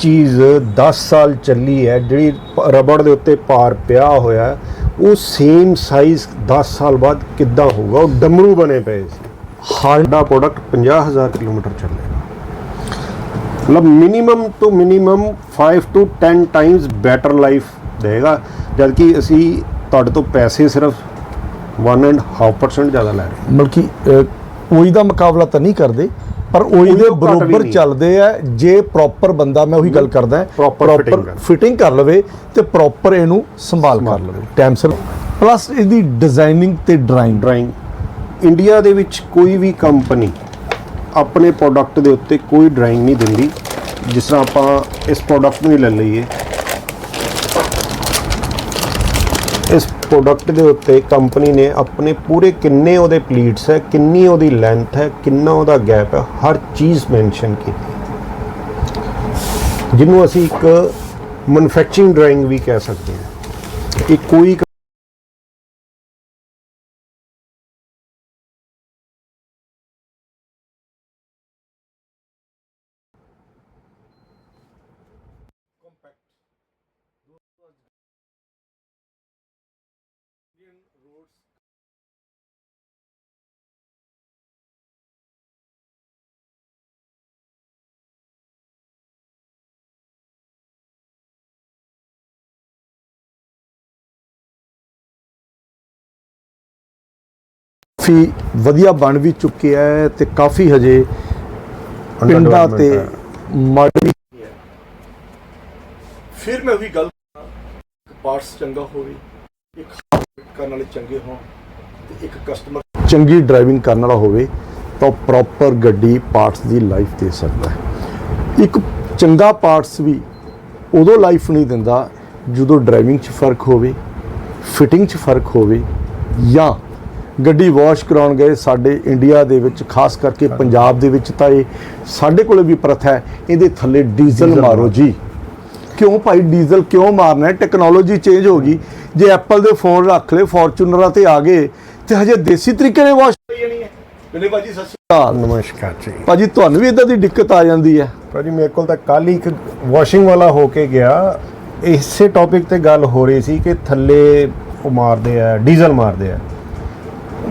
ਚੀਜ਼ 10 ਸਾਲ ਚੱਲੀ ਹੈ, ਜਿਹੜੀ ਰਬੜ ਦੇ ਉੱਤੇ ਭਾਰ ਪਿਆ ਹੋਇਆ ਉਹ ਸੇਮ ਸਾਈਜ਼ 10 ਸਾਲ ਬਾਅਦ ਕਿੱਦਾਂ ਹੋਊਗਾ? ਉਹ ਡਮਰੂ ਬਣੇ ਪਏ ਸੀ। ਸਾਡਾ ਪ੍ਰੋਡਕਟ 50000 ਕਿਲੋਮੀਟਰ ਚੱਲੇਗਾ। ਮਤਲਬ ਮਿਨੀਮਮ ਤੋਂ ਮਿਨੀਮਮ 5 ਤੋਂ 10 ਟਾਈਮਸ ਬੈਟਰ ਲਾਈਫ ਦੇਗਾ ਜਦ ਕਿ ਅਸੀਂ ਤੁਹਾਡੇ ਤੋਂ ਪੈਸੇ ਸਿਰਫ 1.5% ਜ਼ਿਆਦਾ ਲੈ ਰਹੇ ਬਲਕਿ ਕੋਈ ਦਾ ਮੁਕਾਬਲਾ ਤਾਂ ਨਹੀਂ ਕਰਦੇ। ਪਰ ਉਹੀ ਉਹੀ ਦੇ ਤੋਂ ਘੱਟ ਵੀ ਬਰੋਬਰ। ਚੱਲਦੇ ਆ ਜੇ ਪ੍ਰੋਪਰ ਬੰਦਾ ਮੈਂ ਉਹੀ ਗੱਲ ਕਰਦਾ ਕਰ। ਫਿਟਿੰਗ ਕਰ ਲਵੇ ਤੇ ਪ੍ਰੋਪਰ ਇਹਨੂੰ ਸੰਭਾਲ ਕਰ ਲਵੇ। ਟਾਈਮ ਸਿਰ ਪਲੱਸ ਇਹਦੀ ਡਿਜ਼ਾਈਨਿੰਗ ਤੇ ਡਰਾਇੰਗ ਡਰਾਇੰਗ ਇੰਡੀਆ ਦੇ ਵਿੱਚ ਕੋਈ ਵੀ ਕੰਪਨੀ ਆਪਣੇ ਪ੍ਰੋਡਕਟ ਦੇ ਉੱਤੇ ਕੋਈ ਡਰਾਇੰਗ ਨਹੀਂ ਦਿੰਦੀ ਜਿਸ ਤਰ੍ਹਾਂ ਆਪਾਂ ਇਸ ਪ੍ਰੋਡਕਟ ਨੂੰ ਹੀ ਲੈ ਲਈਏ। ਇਸ ਪ੍ਰੋਡਕਟ ਦੇ ਉੱਤੇ ਕੰਪਨੀ ਨੇ ਆਪਣੇ ਪੂਰੇ ਕਿੰਨੇ ਉਹਦੇ ਪਲੀਟਸ ਹੈ, ਕਿੰਨੀ ਉਹਦੀ ਲੈਂਥ ਹੈ, ਕਿੰਨਾ ਉਹਦਾ ਗੈਪ ਹੈ, ਹਰ ਚੀਜ਼ ਮੈਂਸ਼ਨ ਕੀਤੀ ਜਿਹਨੂੰ ਅਸੀਂ ਇੱਕ ਮੈਨੂਫੈਕਚਰਿੰਗ ਡਰਾਇੰਗ ਵੀ ਕਹਿ ਸਕਦੇ ਹਾਂ। ਇਹ ਕੋਈ ਕਾਫੀ ਵਧੀਆ ਬਣ ਵੀ ਚੁੱਕਿਆ ਹੈ ਤੇ ਕਾਫੀ ਹਜੇ ਪਿੰਡਾਂ ਤੇ ਮਾਡਲ ਫਿਰ ਮੈਂ ਉਹੀ ਗੱਲ ਪਾਰਟਸ ਚੰਗਾ ਹੋਵੇ ਇੱਕ ਕਰਨ ਵਾਲੇ ਚੰਗੇ ਹੋਣ ਤੇ ਇੱਕ ਕਸਟਮਰ ਚੰਗੀ ਡਰਾਈਵਿੰਗ ਕਰਨ ਵਾਲਾ ਹੋਵੇ ਤਾਂ ਪ੍ਰੋਪਰ ਗੱਡੀ ਪਾਰਟਸ ਦੀ ਲਾਈਫ ਦੇ ਸਕਦਾ ਹੈ। ਇੱਕ ਚੰਗਾ ਪਾਰਟਸ ਵੀ ਉਦੋਂ ਲਾਈਫ ਨਹੀਂ ਦਿੰਦਾ ਜਦੋਂ ਡਰਾਈਵਿੰਗ 'ਚ ਫ਼ਰਕ ਹੋਵੇ ਫਿਟਿੰਗ 'ਚ ਫ਼ਰਕ ਹੋਵੇ ਜਾਂ ਗੱਡੀ ਵਾਸ਼ ਕਰਾਉਣ ਗਏ ਸਾਡੇ ਇੰਡੀਆ ਦੇ ਵਿੱਚ ਖਾਸ ਕਰਕੇ ਪੰਜਾਬ ਦੇ ਵਿੱਚ ਤਾਂ ਇਹ ਸਾਡੇ ਕੋਲੇ ਵੀ ਪ੍ਰਥਾ ਹੈ ਇਹਦੇ ਥੱਲੇ ਡੀਜ਼ਲ ਮਾਰੋ। ਜੀ। ਕਿਉਂ ਭਾਈ ਡੀਜ਼ਲ ਕਿਉਂ ਮਾਰਨਾ ਹੈ? ਟੈਕਨੋਲੋਜੀ ਚੇਂਜ ਹੋ ਗਈ। ਜੇ ਐਪਲ ਦੇ ਫੋਨ ਰੱਖ ਲਏ ਫੋਰਚੂਨਰਾਂ ਤੇ ਆ ਗਏ ਤੇ ਹਜੇ ਦੇਸੀ ਤਰੀਕੇ ਨਾਲ ਵਾਸ਼ ਕਰੀ ਜਾਣੀ ਹੈ। ਬਿਲੇ ਭਾਜੀ ਸਤਿ ਸ਼੍ਰੀ ਅਕਾਲ ਨਮਸਕਾਰ ਜੀ। ਭਾਜੀ ਤੁਹਾਨੂੰ ਵੀ ਇਦਾਂ ਦੀ ਦਿੱਕਤ ਆ ਜਾਂਦੀ ਹੈ। ਭਾਜੀ ਮੇਰੇ ਕੋਲ ਤਾਂ ਕੱਲ ਹੀ ਇੱਕ ਵਾਸ਼ਿੰਗ ਵਾਲਾ ਹੋ ਕੇ ਗਿਆ। ਇਸੇ ਟੌਪਿਕ ਤੇ ਗੱਲ ਹੋ ਰਹੀ ਸੀ ਕਿ ਥੱਲੇ ਉਹ ਮਾਰਦੇ ਆ ਡੀਜ਼ਲ ਮਾਰਦੇ ਆ।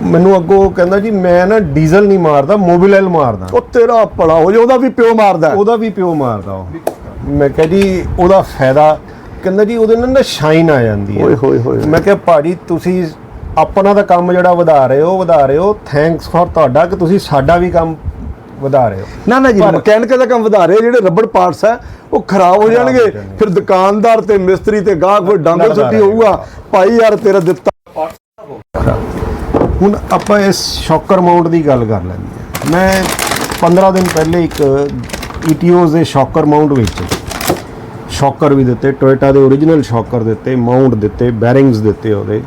ਮੈਨੂੰ ਅੱਗੋਂ ਕਹਿੰਦਾ ਜੀ ਮੈਂ ਨਾ ਡੀਜ਼ਲ ਨਹੀਂ ਮਾਰਦਾ ਮੋਬਿਲ ਮਾਰਦਾ ਉਹ ਤੇਰਾ ਭਲਾ ਹੋ ਜਾ ਉਹਦਾ ਵੀ ਪਿਓ ਮਾਰਦਾ ਹੈ। ਉਹਦਾ ਵੀ ਪਿਓ ਮਾਰਦਾ ਉਹ ਮੈਂ ਕਿਹਾ ਜੀ ਉਹਦਾ ਫਾਇਦਾ ਕਹਿੰਦਾ ਜੀ ਉਹਦੇ ਨਾਲ ਨਾ ਸ਼ਾਈਨ ਆ ਜਾਂਦੀ ਹੈ ਓਏ ਹੋਏ ਹੋਏ। ਮੈਂ ਕਿਹਾ ਭਾਜੀ ਤੁਸੀਂ ਆਪਣਾ ਤਾਂ ਕੰਮ ਜਿਹੜਾ ਵਧਾ ਰਹੇ ਹੋ ਵਧਾ ਰਹੇ ਹੋ ਥੈਂਕਸ ਫॉर ਤੁਹਾਡਾ ਕਿ ਤੁਸੀਂ ਸਾਡਾ ਵੀ ਕੰਮ ਵਧਾ ਰਹੇ ਹੋ ਨਾ ਨਾ ਜੀ ਮਕੈਨਿਕ ਦਾ ਕੰਮ ਵਧਾ ਰਹੇ ਜਿਹੜੇ ਰਬੜ ਪਾਰਟਸ ਹੈ ਉਹ ਖਰਾਬ ਹੋ ਖਰਾਬ ਜਾਣਗੇ ਹੋ। ਫਿਰ ਦੁਕਾਨਦਾਰ ਤੇ ਮਿਸਤਰੀ ਤੇ ਗਾਹਕ ਕੋਈ ਡਾਂਗਲ ਲੜਦਾ ਸੁੱਟੀ। ਹੋਊਗਾ ਭਾਈ ਯਾਰ ਤੇਰਾ ਦਿੱਤਾ ਹੁਣ ਆਪਾਂ ਇਸ ਸ਼ੌਕਰ ਮਾਊਂਟ ਦੀ ਗੱਲ ਕਰ ਲੈਂਦੇ ਹਾਂ। ਮੈਂ 15 ਦਿਨ ਪਹਿਲੇ ਇੱਕ ਈਟੀਓਜ਼ ਦੇ ਸ਼ੌਕਰ ਮਾਊਂਟ ਵਿੱਚ। ਸ਼ੌਕਰ ਵੀ ਦਿੱਤੇ ਟੋਇਟਾ ਦੇ origignal ਸ਼ੌਕਰ ਦਿੱਤੇ, ਮਾਊਂਟ ਦਿੱਤੇ ਬੈਰਿੰਗਸ ਦਿੱਤੇ ਉਹਦੇ।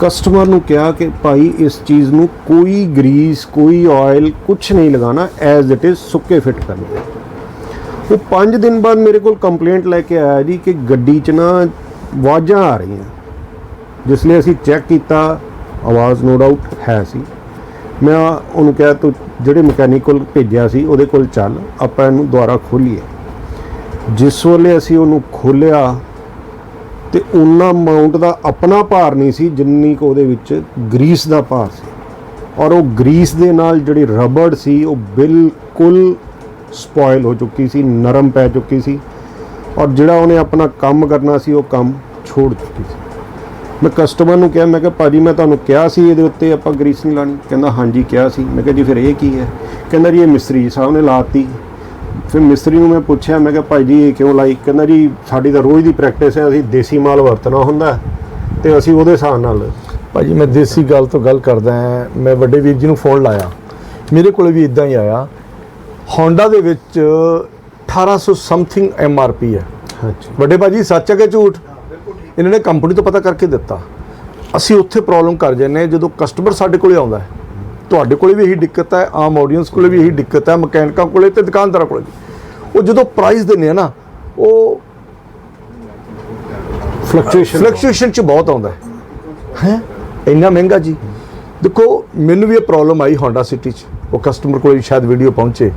ਕਸਟਮਰ ਨੂੰ ਕਿਹਾ ਕਿ ਭਾਈ ਇਸ ਚੀਜ਼ ਨੂੰ ਕੋਈ ਗਰੀਸ ਕੋਈ ਆਇਲ ਕੁਝ ਨਹੀਂ ਲਗਾਣਾ ਐਜ਼ ਇਟ ਇਜ਼ ਸੁੱਕੇ ਫਿੱਟ ਕਰਨਾ। ਉਹ 5 ਦਿਨ ਬਾਅਦ ਮੇਰੇ ਕੋਲ ਕੰਪਲੇਂਟ ਲੈ ਕੇ ਆਇਆ ਜੀ ਕਿ ਗੱਡੀ 'ਚ ਨਾ ਵਾਜਾਂ ਆ ਰਹੀਆਂ। ਜਿਸ ਲਈ ਅਸੀਂ ਚੈੱਕ ਕੀਤਾ ਆਵਾਜ਼ ਨੋ ਡਾਊਟ ਹੈ ਸੀ। ਮੈਂ ਉਹਨੂੰ ਕਿਹਾ, ਤੂੰ ਜਿਹੜੇ ਮਕੈਨਿਕ ਕੋਲ ਭੇਜਿਆ ਸੀ, ਉਹਦੇ ਕੋਲ ਚੱਲ, ਆਪਾਂ ਇਹਨੂੰ ਦੁਬਾਰਾ ਖੋਲੀਏ। ਜਿਸ ਵੇਲੇ ਅਸੀਂ ਉਹਨੂੰ ਖੋਲਿਆ, ਤੇ ਉਹਨਾਂ ਮਾਊਂਟ ਦਾ ਆਪਣਾ ਭਾਰ ਨਹੀਂ ਸੀ ਜਿੰਨੀ ਕੁ ਉਹਦੇ ਵਿੱਚ ਗਰੀਸ ਦਾ ਭਾਰ ਸੀ। ਔਰ ਉਹ ਗਰੀਸ ਦੇ ਨਾਲ ਜਿਹੜੀ ਰਬੜ ਸੀ, ਉਹ ਬਿਲਕੁਲ ਸਪੋਇਲ ਹੋ ਚੁੱਕੀ ਸੀ, ਨਰਮ ਪੈ ਚੁੱਕੀ ਸੀ। ਔਰ ਜਿਹੜਾ ਉਹਨੇ ਆਪਣਾ ਕੰਮ ਕਰਨਾ ਸੀ, ਉਹ ਕੰਮ ਛੋੜ ਚੁੱਕੀ ਸੀ। ਮੈਂ ਕਸਟਮਰ ਨੂੰ ਕਿਹਾ ਮੈਂ ਕਿਹਾ ਭਾਜੀ ਮੈਂ ਤੁਹਾਨੂੰ ਕਿਹਾ ਸੀ ਇਹਦੇ ਉੱਤੇ ਆਪਾਂ ਗਰੀਸ ਨਹੀਂ ਲਾਣੀ ਕਹਿੰਦਾ ਹਾਂਜੀ ਕਿਹਾ ਸੀ। ਮੈਂ ਕਿਹਾ ਜੀ ਫਿਰ ਇਹ ਕੀ ਹੈ? ਕਹਿੰਦਾ ਜੀ ਇਹ ਮਿਸਤਰੀ ਸਾਹਿਬ ਨੇ ਲਾਤੀ। ਫਿਰ ਮਿਸਤਰੀ ਨੂੰ ਮੈਂ ਪੁੱਛਿਆ ਮੈਂ ਕਿਹਾ ਭਾਈ ਜੀ ਇਹ ਕਿਉਂ ਲਾਈ? ਕਹਿੰਦਾ ਜੀ ਸਾਡੀ ਤਾਂ ਰੋਜ਼ ਦੀ ਪ੍ਰੈਕਟਿਸ ਹੈ ਅਸੀਂ ਦੇਸੀ ਮਾਲ ਵਰਤਣਾ ਹੁੰਦਾ ਹੈ ਤੇ ਅਸੀਂ ਉਹਦੇ ਹਿਸਾਬ ਨਾਲ ਭਾਜੀ ਮੈਂ ਦੇਸੀ ਗੱਲ ਤੋਂ ਗੱਲ ਕਰਦਾ ਹਾਂ। ਮੈਂ ਵੱਡੇ ਵੀਰ ਜੀ ਨੂੰ ਫੋਨ ਲਾਇਆ। ਮੇਰੇ ਕੋਲੇ ਵੀ ਇਦਾਂ ਹੀ ਆਇਆ। Honda ਦੇ ਵਿੱਚ 1800 ਸਮਥਿੰਗ ਐਮਆਰਪੀ ਹੈ। ਹਾਂਜੀ ਵੱਡੇ ਭਾਜੀ ਸੱਚ ਹੈ ਕਿ ਝੂਠ? ਇਹਨਾਂ ਨੇ ਕੰਪਨੀ ਤੋਂ ਪਤਾ ਕਰਕੇ ਦਿੱਤਾ। ਅਸੀਂ ਉੱਥੇ ਪ੍ਰੋਬਲਮ ਕਰ ਜਾਂਦੇ ਜਦੋਂ ਕਸਟਮਰ ਸਾਡੇ ਕੋਲੇ ਆਉਂਦਾ ਹੈ। ਤੁਹਾਡੇ ਕੋਲੇ ਵੀ ਇਹੀ ਦਿੱਕਤ ਹੈ ਆਮ ਆਡੀਅנס ਕੋਲੇ ਵੀ ਇਹੀ ਦਿੱਕਤ ਹੈ ਮਕੈਨਿਕਾਂ ਕੋਲੇ ਤੇ ਦੁਕਾਨਦਾਰਾਂ ਕੋਲੇ ਵੀ। ਉਹ ਜਦੋਂ ਪ੍ਰਾਈਸ ਦਿੰਦੇ ਆ ਨਾ ਉਹ ਫਲਕਚੁਏਸ਼ਨ ਫਲਕਚੁਏਸ਼ਨ ਚ ਬਹੁਤ ਆਉਂਦਾ ਹੈ। ਹੈ? ਇੰਨਾ ਮਹਿੰਗਾ ਜੀ। ਦੇਖੋ ਮੈਨੂੰ ਵੀ ਇਹ ਪ੍ਰੋਬਲਮ ਆਈ Honda ਸਿਟੀ ਚ। ਉਹ ਕਸਟਮਰ ਕੋਲ ਸ਼ਾਇਦ ਵੀਡੀਓ ਪਹੁੰਚੇ।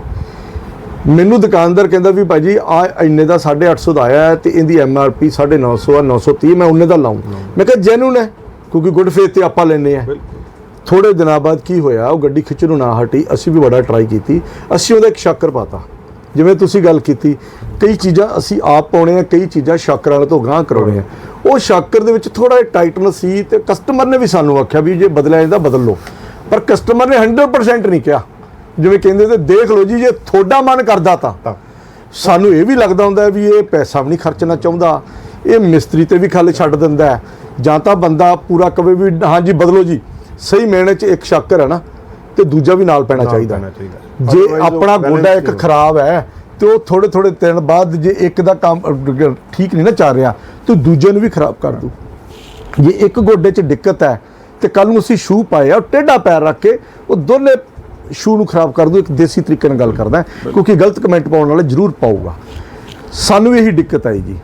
ਮੈਨੂੰ ਦੁਕਾਨਦਾਰ ਕਹਿੰਦਾ ਵੀ ਭਾਜੀ ਆ ਇੰਨੇ ਦਾ 850 ਦਾ ਆਇਆ ਹੈ ਤੇ ਇਹਦੀ ਐਮ ਆਰ ਪੀ 950 ਆ 930 ਮੈਂ ਉਹਨੇ ਦਾ ਲਾਉਂ ਮੈਂ ਕਿਹਾ ਜੈਨੂਨ ਹੈ ਕਿਉਂਕਿ ਗੁੱਡ ਫੇਥ ਤੇ ਆਪਾਂ ਲੈਨੇ ਆ ਥੋੜੇ ਦਿਨਾਂ ਬਾਅਦ ਕੀ ਹੋਇਆ ਉਹ ਗੱਡੀ ਖਿੱਚਣ ਨੂੰ ਨਾ ਹਟੀ ਅਸੀਂ ਵੀ ਬੜਾ ਟਰਾਈ ਕੀਤੀ ਅਸੀਂ ਉਹਦਾ ਇੱਕ ਸ਼ੱਕਰ ਪਾਤਾ। ਜਿਵੇਂ ਤੁਸੀਂ ਗੱਲ ਕੀਤੀ ਕਈ ਚੀਜ਼ਾਂ ਅਸੀਂ ਆਪ ਪਾਉਣੇ ਆ ਕਈ ਚੀਜ਼ਾਂ ਸ਼ੱਕਰ ਵਾਲੇ ਤੋਂ ਗਾਂਹ ਕਰਾਉਣੇ ਆ ਉਹ ਸ਼ੱਕਰ ਦੇ ਵਿੱਚ ਥੋੜਾ ਜਿਹਾ ਟਾਈਟਨੈਸ ਸੀ ਤੇ ਕਸਟਮਰ ਨੇ ਵੀ ਸਾਨੂੰ ਆਖਿਆ ਵੀ ਜੇ ਬਦਲਿਆ ਜਾਂਦਾ ਬਦਲ ਲਓ। ਪਰ ਕਸਟਮਰ ਨੇ 100% ਨਹੀਂ ਕਿਹਾ। ਜਿਵੇਂ ਕਹਿੰਦੇ ਤੇ ਦੇਖ ਲਓ ਜੀ ਜੇ ਤੁਹਾਡਾ ਮਨ ਕਰਦਾ ਤਾਂ। ਸਾਨੂੰ ਇਹ ਵੀ ਲੱਗਦਾ ਹੁੰਦਾ ਵੀ ਇਹ ਪੈਸਾ ਵੀ ਨਹੀਂ ਖਰਚਣਾ ਚਾਹੁੰਦਾ। ਇਹ ਮਿਸਤਰੀ ਤੇ ਵੀ ਖੱਲ ਛੱਡ ਦਿੰਦਾ ਹੈ। ਜਾਂ ਤਾਂ ਬੰਦਾ ਪੂਰਾ ਕਵੇ ਵੀ ਹਾਂਜੀ ਬਦਲੋ ਜੀ। ਸਹੀ ਮੈਨੇ ਚ ਇੱਕ ਸ਼ੱਕਰ ਹੈ ਨਾ ਤੇ ਦੂਜਾ ਵੀ ਨਾਲ ਪੈਣਾ ਚਾਹੀਦਾ। ਜੇ ਆਪਣਾ ਗੋਡਾ ਇੱਕ ਖਰਾਬ ਹੈ ਤੇ ਉਹ ਥੋੜੇ ਥੋੜੇ ਦਿਨ ਬਾਅਦ ਜੇ ਇੱਕ ਦਾ ਕੰਮ ਠੀਕ ਨਹੀਂ ਨਾ ਚੱਲ ਰਿਹਾ ਤੇ ਦੂਜੇ ਨੂੰ ਵੀ ਖਰਾਬ ਕਰ ਦੂ। ਜੇ ਇੱਕ ਗੋਡੇ 'ਚ ਦਿੱਕਤ ਹੈ ਤੇ ਕੱਲ ਨੂੰ ਅਸੀਂ ਸ਼ੂ ਪਾਏ ਆ ਟੇਢਾ ਪੈਰ ਰੱਖ ਕੇ ਉਹ ਦੋਨੇ ਸ਼ੂ ਨੂੰ ਖਰਾਬ ਕਰ ਦੂ ਇੱਕ ਦੇਸੀ ਤਰੀਕੇ ਨਾਲ ਗੱਲ ਕਰਦਾ ਕਿਉਂਕਿ ਗਲਤ ਕਮੈਂਟ ਪਾਉਣ ਵਾਲਾ ਜ਼ਰੂਰ ਪਾਊਗਾ। ਸਾਨੂੰ ਇਹੀ ਦਿੱਕਤ ਆਈ ਜੀ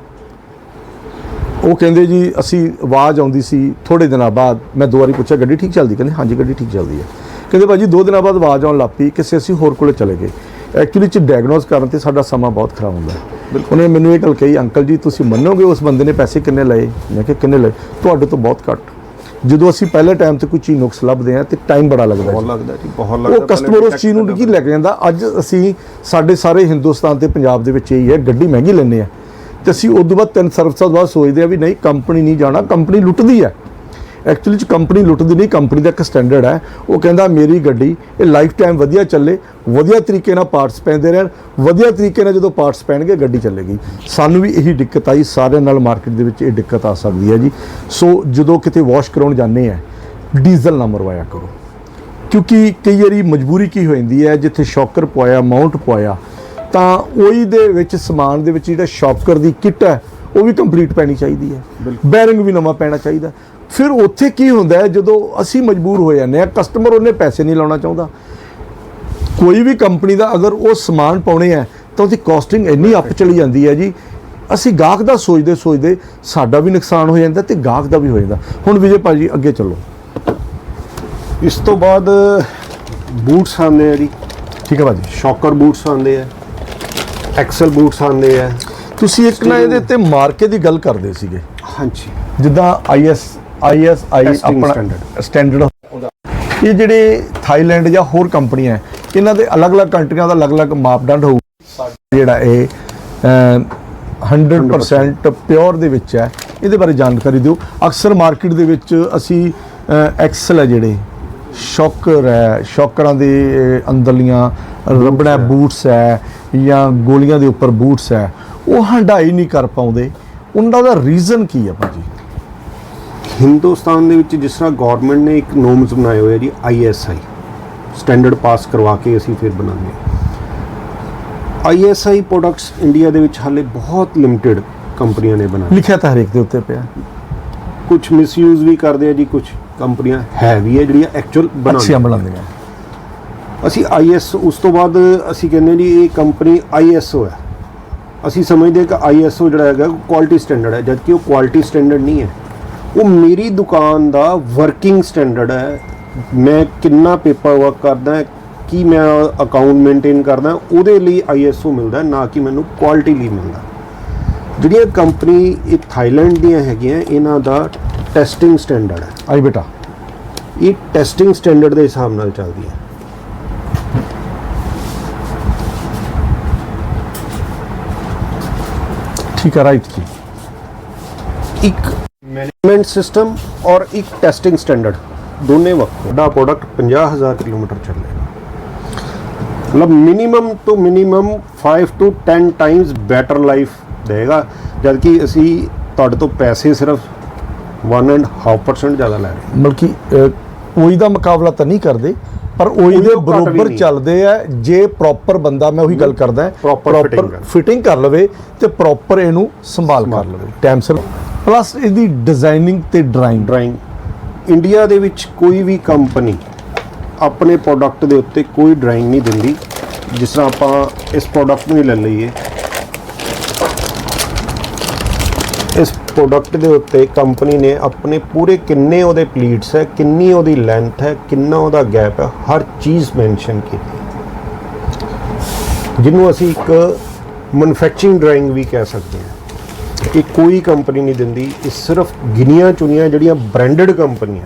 ਉਹ ਕਹਿੰਦੇ ਜੀ ਅਸੀਂ ਆਵਾਜ਼ ਆਉਂਦੀ ਸੀ ਥੋੜੇ ਦਿਨਾਂ ਬਾਅਦ ਮੈਂ ਦੋ ਵਾਰੀ ਪੁੱਛਿਆ ਗੱਡੀ ਠੀਕ ਚੱਲਦੀ ਕਹਿੰਦੇ ਹਾਂਜੀ ਗੱਡੀ ਠੀਕ ਚੱਲਦੀ ਹੈ। ਕਹਿੰਦੇ ਭਾਜੀ ਦੋ ਦਿਨਾਂ ਬਾਅਦ ਆਵਾਜ਼ ਆਉਣ ਲੱਗ ਪਈ ਕਿਸੇ ਅਸੀਂ ਹੋਰ ਕੋਲੇ ਚਲੇ ਗਏ। ਐਕਚੁਅਲੀ ਚ ਡਾਇਗਨੋਸ ਕਰਨ ਤੇ ਸਾਡਾ ਸਮਾਂ ਬਹੁਤ ਖਰਾਬ ਹੁੰਦਾ ਹੈ। ਉਹਨੇ ਮੈਨੂੰ ਇਹ ਗੱਲ ਕਹੀ ਅੰਕਲ ਜੀ ਤੁਸੀਂ ਮੰਨੋਗੇ ਉਸ ਬੰਦੇ ਨੇ ਪੈਸੇ ਕਿੰਨੇ ਲਏ? ਮੈਂ ਕਿਹਾ ਕਿੰਨੇ ਲਏ? ਤੁਹਾਡੇ ਤੋਂ ਬਹੁਤ ਘੱਟ। ਜਦੋਂ ਅਸੀਂ ਪਹਿਲੇ ਟਾਈਮ ਤੇ ਕੋਈ ਚੀਜ਼ ਨੁਕਸ ਲੱਭਦੇ ਆ ਤੇ ਟਾਈਮ ਬੜਾ ਲੱਗਦਾ ਬਹੁਤ। ਲੱਗਦਾ ਜੀ ਬਹੁਤ ਲੱਗਦਾ। ਉਹ ਕਸਟਮਰ ਉਸ ਚੀਜ਼ ਨੂੰ ਨਹੀਂ ਲੈ ਕੇ ਜਾਂਦਾ। ਅੱਜ ਅਸੀਂ ਸਾਡੇ ਸਾਰੇ ਹਿੰਦੁਸਤਾਨ ਤੇ ਪੰਜਾਬ ਦੇ ਵਿੱਚ ਇਹੀ ਹੈ ਗੱਡੀ ਮਹਿੰਗੀ ਲੈਂਦੇ ਆ। ਤੇ ਅਸੀਂ ਉਸ ਤੋਂ ਬਾਅਦ ਤਿੰਨ ਸਰਵਿਸਾਂ ਤੋਂ ਬਾਅਦ ਸੋਚਦੇ ਆ ਵੀ ਨਹੀਂ ਕੰਪਨੀ ਨਹੀਂ ਜਾਣਾ ਕੰਪਨੀ ਲੁੱਟਦੀ ਹੈ। ਐਕਚੁਅਲੀ ਚ ਕੰਪਨੀ ਲੁੱਟਦੀ ਨਹੀਂ ਕੰਪਨੀ ਦਾ ਇੱਕ ਸਟੈਂਡਰਡ ਹੈ। ਉਹ ਕਹਿੰਦਾ ਮੇਰੀ ਗੱਡੀ ਇਹ ਲਾਈਫ ਟਾਈਮ ਵਧੀਆ ਚੱਲੇ ਵਧੀਆ ਤਰੀਕੇ ਨਾਲ ਪਾਰਟਸ ਪੈਂਦੇ ਰਹਿਣ ਵਧੀਆ ਤਰੀਕੇ ਨਾਲ ਜਦੋਂ ਪਾਰਟਸ ਪੈਣਗੇ ਗੱਡੀ ਚੱਲੇਗੀ। ਸਾਨੂੰ ਵੀ ਇਹੀ ਦਿੱਕਤ ਆਈ ਸਾਰਿਆਂ ਨਾਲ ਮਾਰਕੀਟ ਦੇ ਵਿੱਚ ਇਹ ਦਿੱਕਤ ਆ ਸਕਦੀ ਹੈ ਜੀ। ਸੋ ਜਦੋਂ ਕਿਤੇ ਵਾਸ਼ ਕਰਾਉਣ ਜਾਂਦੇ ਆ ਡੀਜ਼ਲ ਨਾ ਮਰਵਾਇਆ ਕਰੋ। ਕਿਉਂਕਿ ਕਈ ਵਾਰੀ ਮਜਬੂਰੀ ਕੀ ਹੋ ਜਾਂਦੀ ਹੈ ਜਿੱਥੇ ਸ਼ੌਕਰ ਪਵਾਇਆ ਮਾਊਂਟ ਪਵਾਇਆ ਤਾਂ ਉਹੀ ਦੇ ਵਿੱਚ ਸਮਾਨ ਦੇ ਵਿੱਚ ਜਿਹੜਾ ਸ਼ੌਕਰ ਦੀ ਕਿੱਟ ਹੈ ਉਹ ਵੀ ਕੰਪਲੀਟ ਪੈਣੀ ਚਾਹੀਦੀ ਹੈ। ਬੈਰਿੰਗ ਵੀ ਨਵਾਂ ਪੈਣਾ ਚਾਹੀਦਾ। ਫਿਰ ਉੱਥੇ ਕੀ ਹੁੰਦਾ ਜਦੋਂ ਅਸੀਂ ਮਜਬੂਰ ਹੋ ਜਾਂਦੇ ਆ ਕਸਟਮਰ ਉਹਨੇ ਪੈਸੇ ਨਹੀਂ ਲਾਉਣਾ ਚਾਹੁੰਦਾ। ਕੋਈ ਵੀ ਕੰਪਨੀ ਦਾ ਅਗਰ ਉਹ ਸਮਾਨ ਪਾਉਣੇ ਆ ਤਾਂ ਉਹਦੀ ਕਾਸਟਿੰਗ ਇੰਨੀ ਅੱਪ ਚਲੀ ਜਾਂਦੀ ਹੈ ਜੀ। ਅਸੀਂ ਗਾਹਕ ਦਾ ਸੋਚਦੇ ਸੋਚਦੇ ਸਾਡਾ ਵੀ ਨੁਕਸਾਨ ਹੋ ਜਾਂਦਾ ਤੇ ਗਾਹਕ ਦਾ ਵੀ ਹੋ ਜਾਂਦਾ। ਹੁਣ ਵਿਜੇ ਭਾਜੀ ਅੱਗੇ ਚੱਲੋ। ਇਸ ਤੋਂ ਬਾਅਦ ਬੂਟਸ ਆਉਂਦੇ ਆ ਜੀ। ਠੀਕ ਹੈ ਭਾਜੀ। ਸ਼ੌਕਰ ਬੂਟਸ ਆਉਂਦੇ ਆ ਐਕਸਲ ਬੂਟਸ ਆਉਂਦੇ ਆ। ਤੁਸੀਂ ਇੱਕ ਨਾ ਇਹਦੇ ਤੇ ਮਾਰਕੇ ਦੀ ਗੱਲ ਕਰਦੇ ਸੀਗੇ। ਹਾਂਜੀ। ਜਿੱਦਾਂ ਆਈਐਸ ਆਈਐਸਆਈ ਆਪਣਾ। ਸਟੈਂਡਰਡ ਇਹ ਜਿਹੜੇ ਥਾਈਲੈਂਡ ਜਾਂ ਹੋਰ ਕੰਪਨੀਆਂ ਇਹਨਾਂ ਦੇ ਅਲੱਗ-ਅਲੱਗ ਕੰਟਰੀਆਂ ਦਾ ਅਲੱਗ-ਅਲੱਗ ਮਾਪਦੰਡ ਹੋਊ। ਜਿਹੜਾ ਇਹ ਅਮ, 100% ਪਿਓਰ ਦੇ ਵਿੱਚ ਹੈ ਇਹਦੇ ਬਾਰੇ ਜਾਣਕਾਰੀ ਦਿਓ। ਅਕਸਰ ਮਾਰਕੀਟ ਦੇ ਵਿੱਚ ਅਸੀਂ ਐਕਸਲ ਹੈ ਜਿਹੜੇ ਸ਼ੌਕਰ ਹੈ ਸ਼ੌਕਰਾਂ ਦੇ ਅੰਦਰਲੀਆਂ ਰਬੜਾ ਬੂਟਸ ਹੈ ਜਾਂ ਗੋਲੀਆਂ ਦੇ ਉੱਪਰ ਬੂਟਸ ਹੈ ਉਹ ਹੰਡਾਈ ਨਹੀਂ ਕਰ ਪਾਉਂਦੇ। ਉਹਨਾਂ ਦਾ ਰੀਜ਼ਨ ਕੀ ਹੈ ਭਾਜੀ? ਹਿੰਦੁਸਤਾਨ ਦੇ ਵਿੱਚ ਜਿਸ ਤਰ੍ਹਾਂ ਗਵਰਨਮੈਂਟ ਨੇ ਇੱਕ ਨੋਮਸ ਬਣਾਏ ਹੋਏ ਆ ਜੀ ਆਈਐਸਆਈ ਸਟੈਂਡਰਡ ਪਾਸ ਕਰਵਾ ਕੇ ਅਸੀਂ ਫਿਰ ਬਣਾਉਂਦੇ ਹਾਂ। ਆਈਐਸਆਈ ਪ੍ਰੋਡਕਟਸ ਇੰਡੀਆ ਦੇ ਵਿੱਚ ਹਾਲੇ ਬਹੁਤ ਲਿਮਟਿਡ ਕੰਪਨੀਆਂ ਨੇ ਬਣਾਏ। ਲਿਖਿਆ ਤਾਂ ਹਰੇਕ ਦੇ ਉੱਤੇ ਪਿਆ। ਕੁਝ ਮਿਸਯੂਜ਼ ਵੀ ਕਰਦੇ ਆ ਜੀ ਕੁਝ ਕੰਪਨੀਆਂ ਹੈ ਵੀ ਹੈ ਜਿਹੜੀਆਂ ਐਕਚੁਅਲ ਬਣਾਉਂਦੀਆਂ। ਬਣਾਉਂਦੀਆਂ। ਅਸੀਂ ਆਈਐਸ ਉਸ ਤੋਂ ਬਾਅਦ ਅਸੀਂ ਕਹਿੰਦੇ ਜੀ ਇਹ ਕੰਪਨੀ ਆਈਐਸਓ ਹੈ। ਅਸੀਂ ਸਮਝਦੇ ਕਿ ਆਈਐਸਓ ਜਿਹੜਾ ਹੈਗਾ ਕੁਆਲਿਟੀ ਸਟੈਂਡਰਡ ਹੈ ਜਦਕਿ ਉਹ ਕੁਆਲਿਟੀ ਸਟੈਂਡਰਡ ਨਹੀਂ ਹੈ। ਉਹ ਮੇਰੀ ਦੁਕਾਨ ਦਾ ਵਰਕਿੰਗ ਸਟੈਂਡਰਡ ਹੈ। ਮੈਂ ਕਿੰਨਾ ਪੇਪਰ ਵਰਕ ਕਰਦਾ ਹੈ, ਕੀ ਮੈਂ ਅਕਾਊਂਟ ਮੇਨਟੇਨ ਕਰਦਾ ਉਹਦੇ ਲਈ ਆਈਐਸਓ ਮਿਲਦਾ ਨਾ ਕਿ ਮੈਨੂੰ ਕੁਆਲਿਟੀ ਲਈ ਮਿਲਦਾ ਜਿਹੜੀਆਂ ਕੰਪਨੀ ਇਹ ਥਾਈਲੈਂਡ ਦੀਆਂ ਹੈਗੀਆਂ ਇਹਨਾਂ ਦਾ ਟੈਸਟਿੰਗ ਸਟੈਂਡਰਡ ਹੈ। ਆਈ ਬੇਟਾ। ਇਹ ਟੈਸਟਿੰਗ ਸਟੈਂਡਰਡ ਦੇ ਹਿਸਾਬ ਨਾਲ ਚੱਲਦੀ ਹੈ। ਠੀਕ ਹੈ ਰਾਈਟ ਜੀ। ਇੱਕ ਮੈਨੇਜਮੈਂਟ ਸਿਸਟਮ ਔਰ ਇੱਕ ਟੈਸਟਿੰਗ ਸਟੈਂਡਰਡ ਦੋਨੇ ਵੱਖੋ ਵੱਡਾ ਪ੍ਰੋਡਕਟ 50000 ਕਿਲੋਮੀਟਰ ਚੱਲੇਗਾ ਮਤਲਬ ਮਿਨੀਮਮ ਤੋਂ ਮਿਨੀਮਮ 5 ਤੋਂ 10 ਟਾਈਮਸ ਬੈਟਰ ਲਾਈਫ ਦੇਗਾ ਜਦਕਿ ਅਸੀਂ ਤੁਹਾਡੇ ਤੋਂ ਪੈਸੇ ਸਿਰਫ 1.5% ਜ਼ਿਆਦਾ ਲੈ ਰਹੇ ਹਾਂ। ਬਲਕਿ ਉਹੀ ਦਾ ਮੁਕਾਬਲਾ ਤਾਂ ਨਹੀਂ ਕਰਦੇ। ਪਰ ਉਹੀ ਉਹੀ ਦੇ ਤੋਂ ਘੱਟ ਵੀ ਬਰੋਬਰ। ਚੱਲਦੇ ਆ। ਜੇ ਪ੍ਰੋਪਰ ਬੰਦਾ ਮੈਂ ਉਹੀ ਗੱਲ ਕਰਦਾ ਕਰ। ਫਿਟਿੰਗ ਕਰ ਲਵੇ ਤੇ ਪ੍ਰੋਪਰ ਇਹਨੂੰ ਸੰਭਾਲ ਕਰ ਲਵੇ। ਟਾਈਮ ਸਿਰ ਪਲੱਸ ਇਹਦੀ ਡਿਜ਼ਾਈਨਿੰਗ ਤੇ ਡਰਾਇੰਗ ਡਰਾਇੰਗ ਇੰਡੀਆ ਦੇ ਵਿੱਚ ਕੋਈ ਵੀ ਕੰਪਨੀ ਆਪਣੇ ਪ੍ਰੋਡਕਟ ਦੇ ਉੱਤੇ ਕੋਈ ਡਰਾਇੰਗ ਨਹੀਂ ਦਿੰਦੀ। ਜਿਸ ਤਰ੍ਹਾਂ ਆਪਾਂ ਇਸ ਪ੍ਰੋਡਕਟ ਨੂੰ ਹੀ ਲੈ ਲਈਏ। ਇਸ ਪ੍ਰੋਡਕਟ ਦੇ ਉੱਤੇ ਕੰਪਨੀ ਨੇ ਆਪਣੇ ਪੂਰੇ ਕਿੰਨੇ ਉਹਦੇ ਪਲੀਟਸ ਹੈ ਕਿੰਨੀ ਉਹਦੀ ਲੈਂਥ ਹੈ ਕਿੰਨਾ ਉਹਦਾ ਗੈਪ ਹੈ ਹਰ ਚੀਜ਼ ਮੈਂਸ਼ਨ ਕੀਤੀ ਜਿਹਨੂੰ ਅਸੀਂ ਇੱਕ ਮੈਨੂਫੈਕਚਰਿੰਗ ਡਰਾਇੰਗ ਵੀ ਕਹਿ ਸਕਦੇ ਹਾਂ ਇਹ ਕੋਈ ਕੰਪਨੀ ਨਹੀਂ ਦਿੰਦੀ ਇਹ ਸਿਰਫ ਗਿਣੀਆਂ ਚੁਣੀਆਂ ਜਿਹੜੀਆਂ ਬ੍ਰਾਂਡਡ ਕੰਪਨੀਆਂ